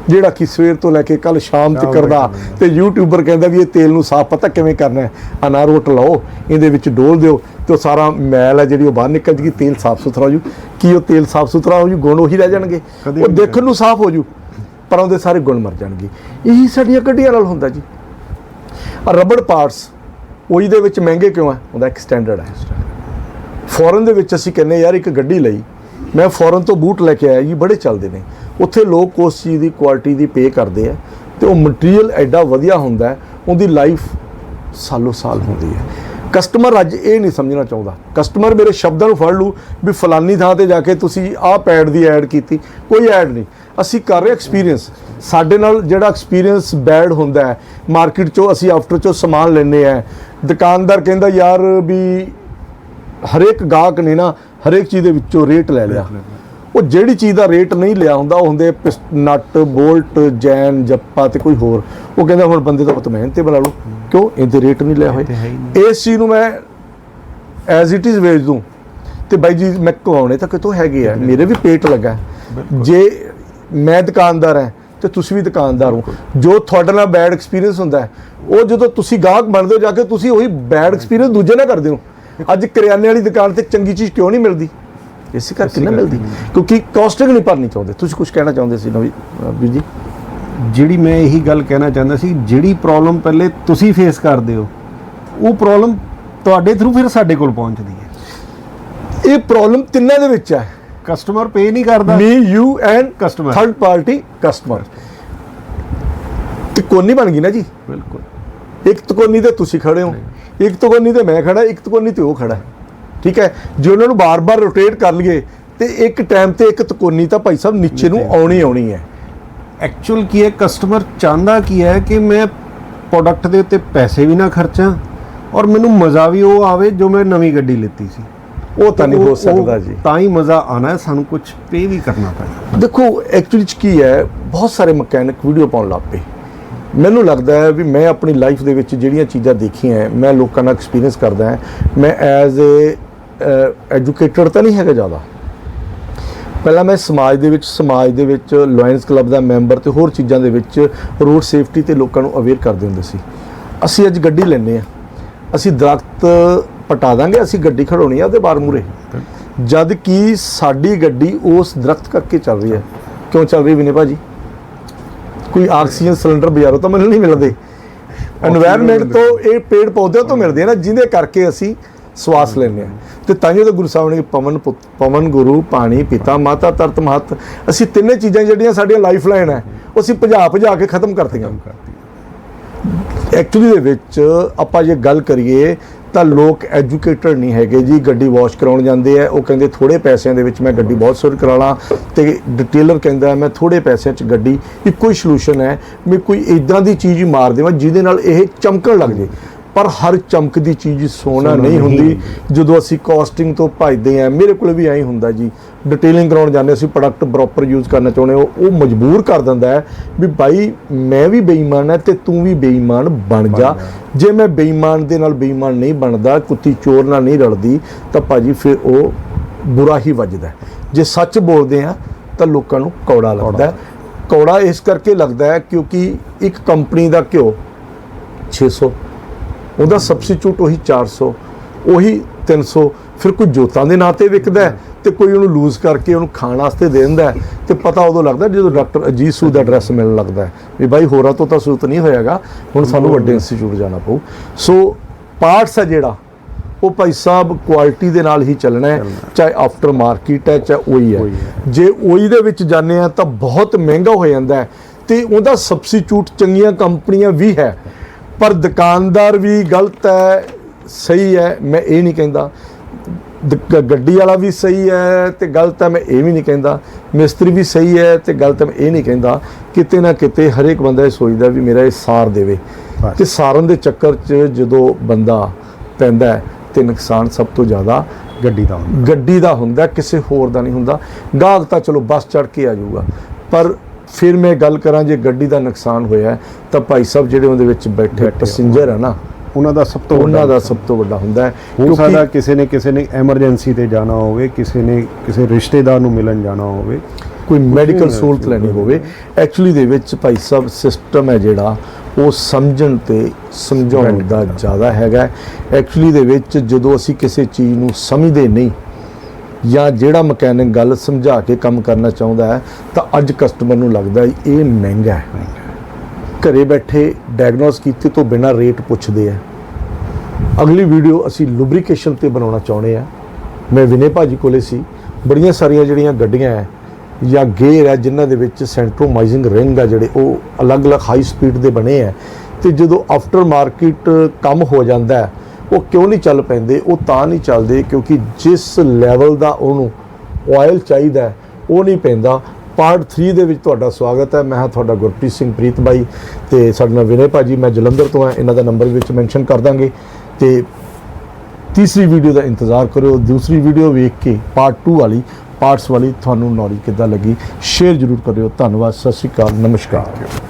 ਜਿਹੜਾ ਕਿ ਸਵੇਰ ਤੋਂ ਲੈ ਕੇ ਕੱਲ ਸ਼ਾਮ ਤੱਕ ਦਾ ਤੇ ਯੂਟਿਊਬਰ ਕਹਿੰਦਾ ਵੀ ਇਹ ਤੇਲ ਨੂੰ ਸਾਫ਼ ਪਤਾ ਕਿਵੇਂ ਕਰਨਾ ਹੈ? ਅਨਾਰੋਟ ਲਾਓ ਇਹਦੇ ਵਿੱਚ ਡੋਲ ਦਿਓ ਤੇ ਉਹ ਸਾਰਾ ਮੈਲ ਹੈ ਜਿਹੜੀ ਉਹ ਬਾਹਰ ਨਿਕਲ ਜੂਗੀ ਤੇਲ ਸਾਫ਼ ਸੁਥਰਾ ਹੋ ਜੂ। ਕੀ ਉਹ ਤੇਲ ਸਾਫ਼ ਸੁਥਰਾ ਹੋ ਜੂ? ਗੁਣ ਉਹੀ ਰਹਿ ਜਾਣਗੇ। ਉਹ ਦੇਖਣ ਨੂੰ ਸਾਫ਼ ਹੋ ਜੂ ਪਰ ਉਹਦੇ ਸਾਰੇ ਗੁਣ ਮਰ ਜਾਣਗੇ। ਇਹੀ ਸਾਡੀਆਂ ਗੱਡੀਆਂ ਨਾਲ ਹੁੰਦਾ ਜੀ। ਆ ਰਬੜ ਪਾਰਟਸ ਉਹ ਇਹਦੇ ਵਿੱਚ ਮਹਿੰਗੇ ਕਿਉਂ ਹੈ? ਉਹਦਾ ਇੱਕ ਸਟੈਂਡਰਡ ਹੈ। ਫੋਰਨ ਦੇ ਵਿੱਚ ਅਸੀਂ ਕਹਿੰਨੇ ਯਾਰ ਇੱਕ ਗੱਡੀ ਲਈ। ਮੈਂ ਫੋਰਨ ਤੋਂ ਬੂਟ ਲੈ ਕੇ ਆਇਆ ਜੀ, ਬੜੇ ਚੱਲਦੇ ਨੇ। ਉੱਥੇ ਲੋਕ ਉਸ ਚੀਜ਼ ਦੀ ਕੁਆਲਿਟੀ ਦੀ ਪੇ ਕਰਦੇ ਆ ਤੇ ਉਹ ਮਟੀਰੀਅਲ ਐਡਾ ਵਧੀਆ ਹੁੰਦਾ ਉਹਦੀ ਲਾਈਫ ਸਾਲੋ ਸਾਲ ਹੁੰਦੀ ਹੈ। ਕਸਟਮਰ ਅੱਜ ਇਹ ਨਹੀਂ ਸਮਝਣਾ ਚਾਹੁੰਦਾ। ਕਸਟਮਰ ਮੇਰੇ ਸ਼ਬਦਾਂ ਨੂੰ ਫੜ ਲੂ ਵੀ ਫਲਾਨੀ ਥਾਂ ਤੇ ਜਾ ਕੇ ਤੁਸੀਂ ਆਹ ਪੈਡ ਦੀ ਐਡ ਕੀਤੀ। ਕੋਈ ਐਡ ਨਹੀਂ। ਅਸੀਂ ਕਰ ਰਹੇ ਐਕਸਪੀਰੀਅੰਸ ਸਾਡੇ ਨਾਲ ਜਿਹੜਾ ਐਕਸਪੀਰੀਅੰਸ ਬੈਡ ਹੁੰਦਾ ਹੈ ਮਾਰਕੀਟ ਚੋਂ ਅਸੀਂ ਆਫਟਰ ਚੋਂ ਸਮਾਨ ਲੈਂਦੇ ਆ ਦੁਕਾਨਦਾਰ ਕਹਿੰਦਾ, ਯਾਰ ਵੀ ਹਰੇਕ ਗਾਹਕ ਨੇ ਨਾ ਹਰੇਕ ਚੀਜ਼ ਦੇ ਵਿੱਚੋਂ ਰੇਟ ਲੈ ਲਿਆ। ਉਹ ਜਿਹੜੀ ਚੀਜ਼ ਦਾ ਰੇਟ ਨਹੀਂ ਲਿਆ ਹੁੰਦਾ ਉਹ ਹੁੰਦੇ ਨਟ ਬੋਲਟ ਜੈਨ ਜੱਪਾ ਤੇ ਕੋਈ ਹੋਰ। ਉਹ ਕਹਿੰਦਾ ਹੁਣ ਬੰਦੇ ਤਾਂ ਪੁੱਤ ਮਿਹਨਤ ਤੇ ਬਣਾ ਲਓ। ਕਿਉਂ? ਇਹਦੇ ਰੇਟ ਨਹੀਂ ਲਿਆ ਹੋਏ। ਇਸ ਚੀਜ਼ ਨੂੰ ਮੈਂ ਐਜ਼ ਇਟ ਇਜ਼ ਵੇਚ ਦੂੰ। ਤੇ ਬਾਈ ਜੀ ਮੈਂ ਕਵਾਉਣੇ ਤਾਂ ਕਿਤੋਂ ਹੈਗੇ ਆ। ਮੇਰੇ ਵੀ ਪੇਟ ਲੱਗਾ। ਜੇ ਮੈਂ ਦੁਕਾਨਦਾਰ ਹਾਂ ਤੇ ਤੁਸੀਂ ਵੀ ਦੁਕਾਨਦਾਰ ਹੋ। ਜੋ ਤੁਹਾਡੇ ਨਾਲ ਬੈਡ ਐਕਸਪੀਰੀਅੰਸ ਹੁੰਦਾ ਉਹ ਜਦੋਂ ਤੁਸੀਂ ਗਾਹਕ ਬਣਦੇ ਹੋ ਜਾ ਕੇ ਤੁਸੀਂ ਉਹੀ ਬੈਡ ਐਕਸਪੀਰੀਅੰਸ ਦੂਜੇ ਨਾਲ ਕਰਦੇ ਹੋ। ਅੱਜ ਕਰਿਆਨੇ ਵਾਲੀ ਦੁਕਾਨ ਤੇ ਚੰਗੀ ਚੀਜ਼ ਕਿਉਂ ਨਹੀਂ ਮਿਲਦੀ? ਇਸੇ ਕਰਕੇ ਨਾ ਮਿਲਦੀ। ਕਿਉਂਕਿ ਕਾਸਟਿੰਗ ਨਹੀਂ ਭਰਨੀ ਚਾਹੁੰਦੇ। ਤੁਸੀਂ ਕੁਝ ਕਹਿਣਾ ਚਾਹੁੰਦੇ ਸੀ ਨਵੀ ਜੀ? ਜਿਹੜੀ ਮੈਂ ਇਹੀ ਗੱਲ ਕਹਿਣਾ ਚਾਹੁੰਦਾ ਸੀ ਜਿਹੜੀ ਪ੍ਰੋਬਲਮ ਪਹਿਲੇ ਤੁਸੀਂ ਫੇਸ ਕਰਦੇ ਹੋ ਉਹ ਪ੍ਰੋਬਲਮ ਤੁਹਾਡੇ ਥਰੂ ਫਿਰ ਸਾਡੇ ਕੋਲ ਪਹੁੰਚਦੀ ਹੈ। ਇਹ ਪ੍ਰੋਬਲਮ ਤਿੰਨਾਂ ਦੇ ਵਿੱਚ ਹੈ। ਕਸਟਮਰ ਪੇ ਨਹੀਂ ਕਰਦਾ। Me you and Customer. Third party customer ਤੇ ਕੋਨੀ ਬਣ ਗਈ ਨਾ ਜੀ? ਬਿਲਕੁਲ। ਇੱਕ ਤਕੋਨੀ ਤੇ ਤੁਸੀਂ ਖੜੇ ਹੋ। ਇੱਕ ਤਕੋਨੀ ਤੇ ਮੈਂ ਖੜਾ ਇੱਕ ਤਕੋਨੀ ਤੇ ਉਹ ਖੜਾ। ਠੀਕ ਹੈ? ਜੇ ਉਹਨਾਂ ਨੂੰ ਬਾਰ-ਬਾਰ ਰੋਟੇਟ ਕਰ ਲਈਏ ਤੇ ਇੱਕ ਟਾਈਮ ਤੇ ਇੱਕ ਤਕੋਨੀ ਤਾਂ ਭਾਈ ਸਾਹਿਬ ਨੀਚੇ ਨੂੰ ਆਉਣੀ ਆਉਣੀ ਹੈ। ਐਕਚੁਅਲ ਕੀ ਹੈ? ਕਸਟਮਰ ਚਾਹੁੰਦਾ ਕੀ ਹੈ ਕਿ ਮੈਂ ਪ੍ਰੋਡਕਟ ਦੇ ਉੱਤੇ ਪੈਸੇ ਵੀ ਨਾ ਖਰਚਾਂ ਔਰ ਮੈਨੂੰ ਮਜ਼ਾ ਵੀ ਉਹ ਆਵੇ ਜੋ ਮੈਂ ਨਵੀਂ ਗੱਡੀ ਲਿੱਤੀ ਸੀ। ਉਹ ਤਾਂ ਨਹੀਂ ਹੋ ਸਕਦਾ ਜੀ। ਤਾਂ ਹੀ ਮਜ਼ਾ ਆਣਾ ਹੈ ਸਾਨੂੰ ਕੁਝ ਪੇ ਵੀ ਕਰਨਾ ਪੈਣਾ। ਦੇਖੋ ਐਕਚੁਅਲੀ ਚ ਕੀ ਹੈ? ਬਹੁਤ ਸਾਰੇ ਮਕੈਨਿਕ ਵੀਡੀਓ ਪਾਉਣ ਲੱਗ ਪਏ। ਮੈਨੂੰ ਲੱਗਦਾ ਹੈ ਵੀ ਮੈਂ ਆਪਣੀ ਲਾਈਫ ਦੇ ਵਿੱਚ ਜਿਹੜੀਆਂ ਚੀਜ਼ਾਂ ਦੇਖੀਆਂ ਹੈ, ਮੈਂ ਲੋਕਾਂ ਨਾਲ ਐਕਸਪੀਰੀਅੰਸ ਕਰਦਾ ਮੈਂ ਐਜ਼ ਏ ਐਜੂਕੇਟਡ ਤਾਂ ਨਹੀਂ ਹੈਗਾ ਜ਼ਿਆਦਾ। ਪਹਿਲਾਂ ਮੈਂ ਸਮਾਜ ਦੇ ਵਿੱਚ ਸਮਾਜ ਦੇ ਵਿੱਚ ਲਾਇਨਸ ਕਲੱਬ ਦਾ ਮੈਂਬਰ ਤੇ ਹੋਰ ਚੀਜ਼ਾਂ ਦੇ ਵਿੱਚ ਰੋਡ ਸੇਫਟੀ ਤੇ ਲੋਕਾਂ ਨੂੰ ਅਵੇਅਰ ਕਰਦੇ ਹੁੰਦੇ ਸੀ। ਅਸੀਂ ਅੱਜ ਗੱਡੀ ਲੈਂਦੇ ਆ ਅਸੀਂ ਦਰਖਤ ਪਟਾ ਦਾਂਗੇ ਅਸੀਂ ਗੱਡੀ ਖੜਾਉਣੀ ਆ ਉਹਦੇ ਬਾਰ ਮੂਰੇ ਜਦ ਕਿ ਸਾਡੀ ਗੱਡੀ ਉਸ ਦਰਖਤ ਕਰਕੇ ਚੱਲ ਰਹੀ ਹੈ। ਕਿਉਂ ਚੱਲ ਰਹੀ ਵਿਨੇ ਭਾਜੀ? ਕੋਈ ਆਕਸੀਜਨ ਸਿਲੰਡਰ ਬਜ਼ਾਰੋਂ ਤਾਂ ਮੈਨੂੰ ਨਹੀਂ ਮਿਲਦੇ। এনवायरमेंट ਤੋਂ ਇਹ ਪੇੜ ਪੌਦਿਆਂ ਤੋਂ ਮਿਲਦੇ ਆ ਨਾ ਜਿਹਦੇ ਕਰਕੇ ਅਸੀਂ ਸਵਾਸ ਲੈਂਦੇ ਆ। ਤੇ ਤਾਂ ਜੋ ਗੁਰੂ ਸਾਹਿਬ ਨੇ ਪਵਨ ਪਵਨ ਗੁਰੂ ਪਾਣੀ ਪਿਤਾ ਮਾਤਾ ਤਰਤ ਮਹਤ ਅਸੀਂ ਤਿੰਨੇ ਚੀਜ਼ਾਂ ਜਿਹੜੀਆਂ ਸਾਡੀਆਂ ਲਾਈਫ ਲਾਈਨ ਹੈ ਉਹ ਅਸੀਂ ਭਜਾ ਭਜਾ ਕੇ ਖਤਮ ਕਰਤੀਆਂ। ਐਕਚੁਅਲੀ ਦੇ ਵਿੱਚ ਆਪਾਂ ਜੇ ਗੱਲ ਕਰੀਏ ਤਾਂ ਲੋਕ ਐਜੂਕੇਟਡ ਨਹੀਂ ਹੈਗੇ ਜੀ ਗੱਡੀ ਵਾਸ਼ ਕਰਾਉਣ ਜਾਂਦੇ ਆ ਉਹ ਕਹਿੰਦੇ ਥੋੜੇ ਪੈਸਿਆਂ ਦੇ ਵਿੱਚ ਮੈਂ ਗੱਡੀ ਬਹੁਤ ਸੁਰ ਕਰਾ ਲਾਂ ਤੇ ਡਿਟੇਲਰ ਕਹਿੰਦਾ ਮੈਂ ਥੋੜੇ ਪੈਸਿਆਂ 'ਚ ਗੱਡੀ ਇੱਕੋ ਹੀ ਸੋਲੂਸ਼ਨ ਹੈ ਮੈਂ ਕੋਈ ਇਦਾਂ ਦੀ ਚੀਜ਼ ਮਾਰ ਦੇਵਾਂ ਜਿਹਦੇ ਨਾਲ ਇਹ ਚਮਕਣ ਲੱਗ ਜੇ। ਪਰ ਹਰ ਚਮਕਦੀ ਚੀਜ਼ ਸੋਨਾ ਨਹੀਂ ਹੁੰਦੀ। ਜਦੋਂ ਅਸੀਂ ਕਾਸਟਿੰਗ ਤੋਂ ਭੱਜਦੇ ਆ ਮੇਰੇ ਕੋਲ ਵੀ ਐਂ ਹੁੰਦਾ ਜੀ ਡਿਟੇਲਿੰਗ ਕਰਾਉਣ ਜਾਂਦੇ ਅਸੀਂ ਪ੍ਰੋਡਕਟ ਪ੍ਰੋਪਰ ਯੂਜ਼ ਕਰਨਾ ਚਾਹੁੰਦੇ ਹੋ ਉਹ ਮਜਬੂਰ ਕਰ ਦਿੰਦਾ ਹੈ ਵੀ ਭਾਈ ਮੈਂ ਵੀ ਬੇਈਮਾਨ ਹੈ ਤੇ ਤੂੰ ਵੀ ਬੇਈਮਾਨ ਬਣ ਜਾ ਜੇ ਮੈਂ ਬੇਈਮਾਨ ਦੇ ਨਾਲ ਬੇਈਮਾਨ ਨਹੀਂ ਬਣਦਾ ਕੁੱਤੀ ਚੋਰ ਨਾਲ ਨਹੀਂ ਰਲਦੀ ਤਾਂ ਭਾਜੀ ਫਿਰ ਉਹ ਬੁਰਾ ਹੀ ਵੱਜਦਾ। ਜੇ ਸੱਚ ਬੋਲਦੇ ਆ ਤਾਂ ਲੋਕਾਂ ਨੂੰ ਕੌੜਾ ਲੱਗਦਾ। ਕੌੜਾ ਇਸ ਕਰਕੇ ਲੱਗਦਾ ਹੈ ਕਿਉਂਕਿ ਇੱਕ ਕੰਪਨੀ ਦਾ ਘਿਓ 600 ਉਹਦਾ ਸਬਸਟੀਟਿਊਟ ਉਹੀ 400 ਉਹੀ 300 ਫਿਰ ਕੋਈ ਜੋਤਾਂ ਦੇ ਨਾਂ ਤੇ ਵਿਕਦਾ ਹੈ ਤੇ ਕੋਈ ਉਹਨੂੰ ਲੂਜ਼ ਕਰਕੇ ਉਹਨੂੰ ਖਾਣ ਵਾਸਤੇ ਦੇ ਦਿੰਦਾ ਤੇ ਪਤਾ ਉਦੋਂ ਲੱਗਦਾ ਜਦੋਂ ਡਾਕਟਰ ਅਜੀਤ ਸੂ ਦਾ ਐਡਰੈਸ ਮਿਲਣ ਲੱਗਦਾ ਵੀ ਬਾਈ ਹੋਰਾਂ ਤੋਂ ਤਾਂ ਸੂਤ ਨਹੀਂ ਹੋਇਆਗਾ ਹੁਣ ਸਾਨੂੰ ਵੱਡੇ ਇੰਸਟੀਚਿਊਟ ਜਾਣਾ ਪਊ। ਸੋ ਪਾਰਟਸ ਹੈ ਜਿਹੜਾ ਉਹ ਭਾਈ ਸਾਹਿਬ ਕੁਆਲਿਟੀ ਦੇ ਨਾਲ ਹੀ ਚੱਲਣਾ ਹੈ ਚਾਹੇ ਆਫਟਰ ਮਾਰਕੀਟ ਹੈ ਚਾਹੇ ਉਹੀ ਹੈ। ਜੇ ਉਹੀ ਦੇ ਵਿੱਚ ਜਾਂਦੇ ਆ ਤਾਂ ਬਹੁਤ ਮਹਿੰਗਾ ਹੋ ਜਾਂਦਾ ਤੇ ਉਹਦਾ ਸਬਸਟੀਟਿਊਟ ਚੰਗੀਆਂ ਕੰਪਨੀਆਂ ਵੀ ਹੈ। ਪਰ ਦੁਕਾਨਦਾਰ ਵੀ ਗਲਤ ਹੈ ਸਹੀ ਹੈ ਮੈਂ ਇਹ ਨਹੀਂ ਕਹਿੰਦਾ। ਗੱਡੀ ਵਾਲਾ ਵੀ ਸਹੀ ਹੈ ਤੇ ਗਲਤ ਹੈ ਮੈਂ ਇਹ ਵੀ ਨਹੀਂ ਕਹਿੰਦਾ ਮਿਸਤਰੀ ਵੀ ਸਹੀ ਹੈ ਤੇ ਗਲਤ ਮੈਂ ਇਹ ਨਹੀਂ ਕਹਿੰਦਾ ਕਿਤੇ ਨਾ ਕਿਤੇ ਹਰੇਕ ਬੰਦਾ ਇਹ ਸੋਚਦਾ ਵੀ ਮੇਰਾ ਇਹ ਸਾਰ ਦੇਵੇ। ਤੇ ਸਾਰਨ ਦੇ ਚੱਕਰ 'ਚ ਜਦੋਂ ਬੰਦਾ ਪੈਂਦਾ ਤੇ ਨੁਕਸਾਨ ਸਭ ਤੋਂ ਜ਼ਿਆਦਾ ਗੱਡੀ ਦਾ ਹੁੰਦਾ। ਗੱਡੀ ਦਾ ਹੁੰਦਾ ਕਿਸੇ ਹੋਰ ਦਾ ਨਹੀਂ ਹੁੰਦਾ। ਗਾਹਕ ਤਾਂ ਚਲੋ ਬੱਸ ਚੜ ਕੇ ਆ ਜਾਊਗਾ। ਪਰ ਫਿਰ ਮੈਂ ਗੱਲ ਕਰਾਂ ਜੇ ਗੱਡੀ ਦਾ ਨੁਕਸਾਨ ਹੋਇਆ ਤਾਂ ਭਾਈ ਸਾਹਿਬ ਜਿਹੜੇ ਉਹਦੇ ਵਿੱਚ ਬੈਠੇ ਪੈਸੇਂਜਰ ਹੈ ਨਾ ਉਹਨਾਂ ਦਾ ਸਭ ਤੋਂ ਉਹਨਾਂ ਦਾ ਸਭ ਤੋਂ ਵੱਡਾ ਹੁੰਦਾ ਹੈ ਹੋ ਸਕਦਾ ਕਿਸੇ ਨੇ ਕਿਸੇ ਨੇ ਐਮਰਜੈਂਸੀ ਤੇ ਜਾਣਾ ਹੋਵੇ ਕਿਸੇ ਨੇ ਕਿਸੇ ਰਿਸ਼ਤੇਦਾਰ ਨੂੰ ਮਿਲਣ ਜਾਣਾ ਹੋਵੇ ਕੋਈ ਮੈਡੀਕਲ ਸਹੂਲਤ ਲੈਣੀ ਹੋਵੇ। ਐਕਚੁਅਲੀ ਦੇ ਵਿੱਚ ਭਾਈ ਸਾਹਿਬ ਸਿਸਟਮ ਹੈ ਜਿਹੜਾ ਉਹ ਸਮਝਣ ਤੇ ਸਮਝਾਉਣ ਦਾ ਜ਼ਿਆਦਾ ਹੈਗਾ ਐਕਚੁਅਲੀ ਦੇ ਵਿੱਚ ਜਦੋਂ ਅਸੀਂ ਕਿਸੇ ਚੀਜ਼ ਨੂੰ ਸਮਝਦੇ ਨਹੀਂ ਜਾਂ ਜਿਹੜਾ ਮਕੈਨਿਕ ਗੱਲ ਸਮਝਾ ਕੇ ਕੰਮ ਕਰਨਾ ਚਾਹੁੰਦਾ ਹੈ ਤਾਂ ਅੱਜ ਕਸਟਮਰ ਨੂੰ ਲੱਗਦਾ ਇਹ ਮਹਿੰਗਾ ਹੈ। ਘਰੇ ਬੈਠੇ ਡਾਇਗਨੋਸ ਕੀਤੇ ਤੋਂ ਬਿਨਾਂ ਰੇਟ ਪੁੱਛਦੇ ਆ। ਅਗਲੀ ਵੀਡੀਓ ਅਸੀਂ ਲੁਬਰੀਕੇਸ਼ਨ ਤੇ ਬਣਾਉਣਾ ਚਾਹੁੰਦੇ ਆ। ਮੈਂ ਵਿਨੇ ਭਾਜੀ ਕੋਲੇ ਸੀ। ਬੜੀਆਂ ਸਾਰੀਆਂ ਜਿਹੜੀਆਂ ਗੱਡੀਆਂ ਹੈ ਜਾਂ ਗੇਅਰ ਹੈ ਜਿਨ੍ਹਾਂ ਦੇ ਵਿੱਚ ਸੈਂਟਰੋਮਾਈਜ਼ਿੰਗ ਰਿੰਗ ਆ ਜਿਹੜੇ ਉਹ ਅਲੱਗ-ਅਲੱਗ ਹਾਈ ਸਪੀਡ ਦੇ ਬਣੇ ਆ। ਤੇ ਜਦੋਂ ਆਫਟਰ ਮਾਰਕੀਟ ਕੰਮ ਹੋ ਜਾਂਦਾ ਉਹ ਕਿਉਂ ਨਹੀਂ ਚੱਲ ਪੈਂਦੇ? ਉਹ ਤਾਂ ਨਹੀਂ ਚੱਲਦੇ ਕਿਉਂਕਿ ਜਿਸ ਲੈਵਲ ਦਾ ਉਹਨੂੰ ਆਇਲ ਚਾਹੀਦਾ, ਉਹ ਨਹੀਂ ਪੈਂਦਾ। ਪਾਰਟ 3 ਦੇ ਵਿੱਚ ਤੁਹਾਡਾ ਸਵਾਗਤ ਹੈ। ਮੈਂ ਹਾਂ ਤੁਹਾਡਾ ਗੁਰਪ੍ਰੀਤ ਸਿੰਘ ਪ੍ਰੀਤ ਬਾਈ ਤੇ ਸਾਡੇ ਨਾਲ ਵਿਨੇ ਭਾਜੀ। ਮੈਂ ਜਲੰਧਰ ਤੋਂ ਹਾਂ। ਇਹਨਾਂ ਦਾ ਨੰਬਰ ਵਿੱਚ ਮੈਂਸ਼ਨ ਕਰ ਦਾਂਗੇ। ਤੇ ਤੀਸਰੀ ਵੀਡੀਓ ਦਾ ਇੰਤਜ਼ਾਰ ਕਰਿਓ। ਦੂਸਰੀ ਵੀਡੀਓ ਵੇਖ ਕੇ ਪਾਰਟ 2 ਵਾਲੀ ਪਾਰਟਸ ਵਾਲੀ ਤੁਹਾਨੂੰ ਨੌਲੇਜ ਕਿੱਦਾਂ ਲੱਗੀ ਸ਼ੇਅਰ ਜ਼ਰੂਰ ਕਰਿਓ। ਧੰਨਵਾਦ। ਸਤਿ ਸ਼੍ਰੀ ਅਕਾਲ। ਨਮਸਕਾਰ।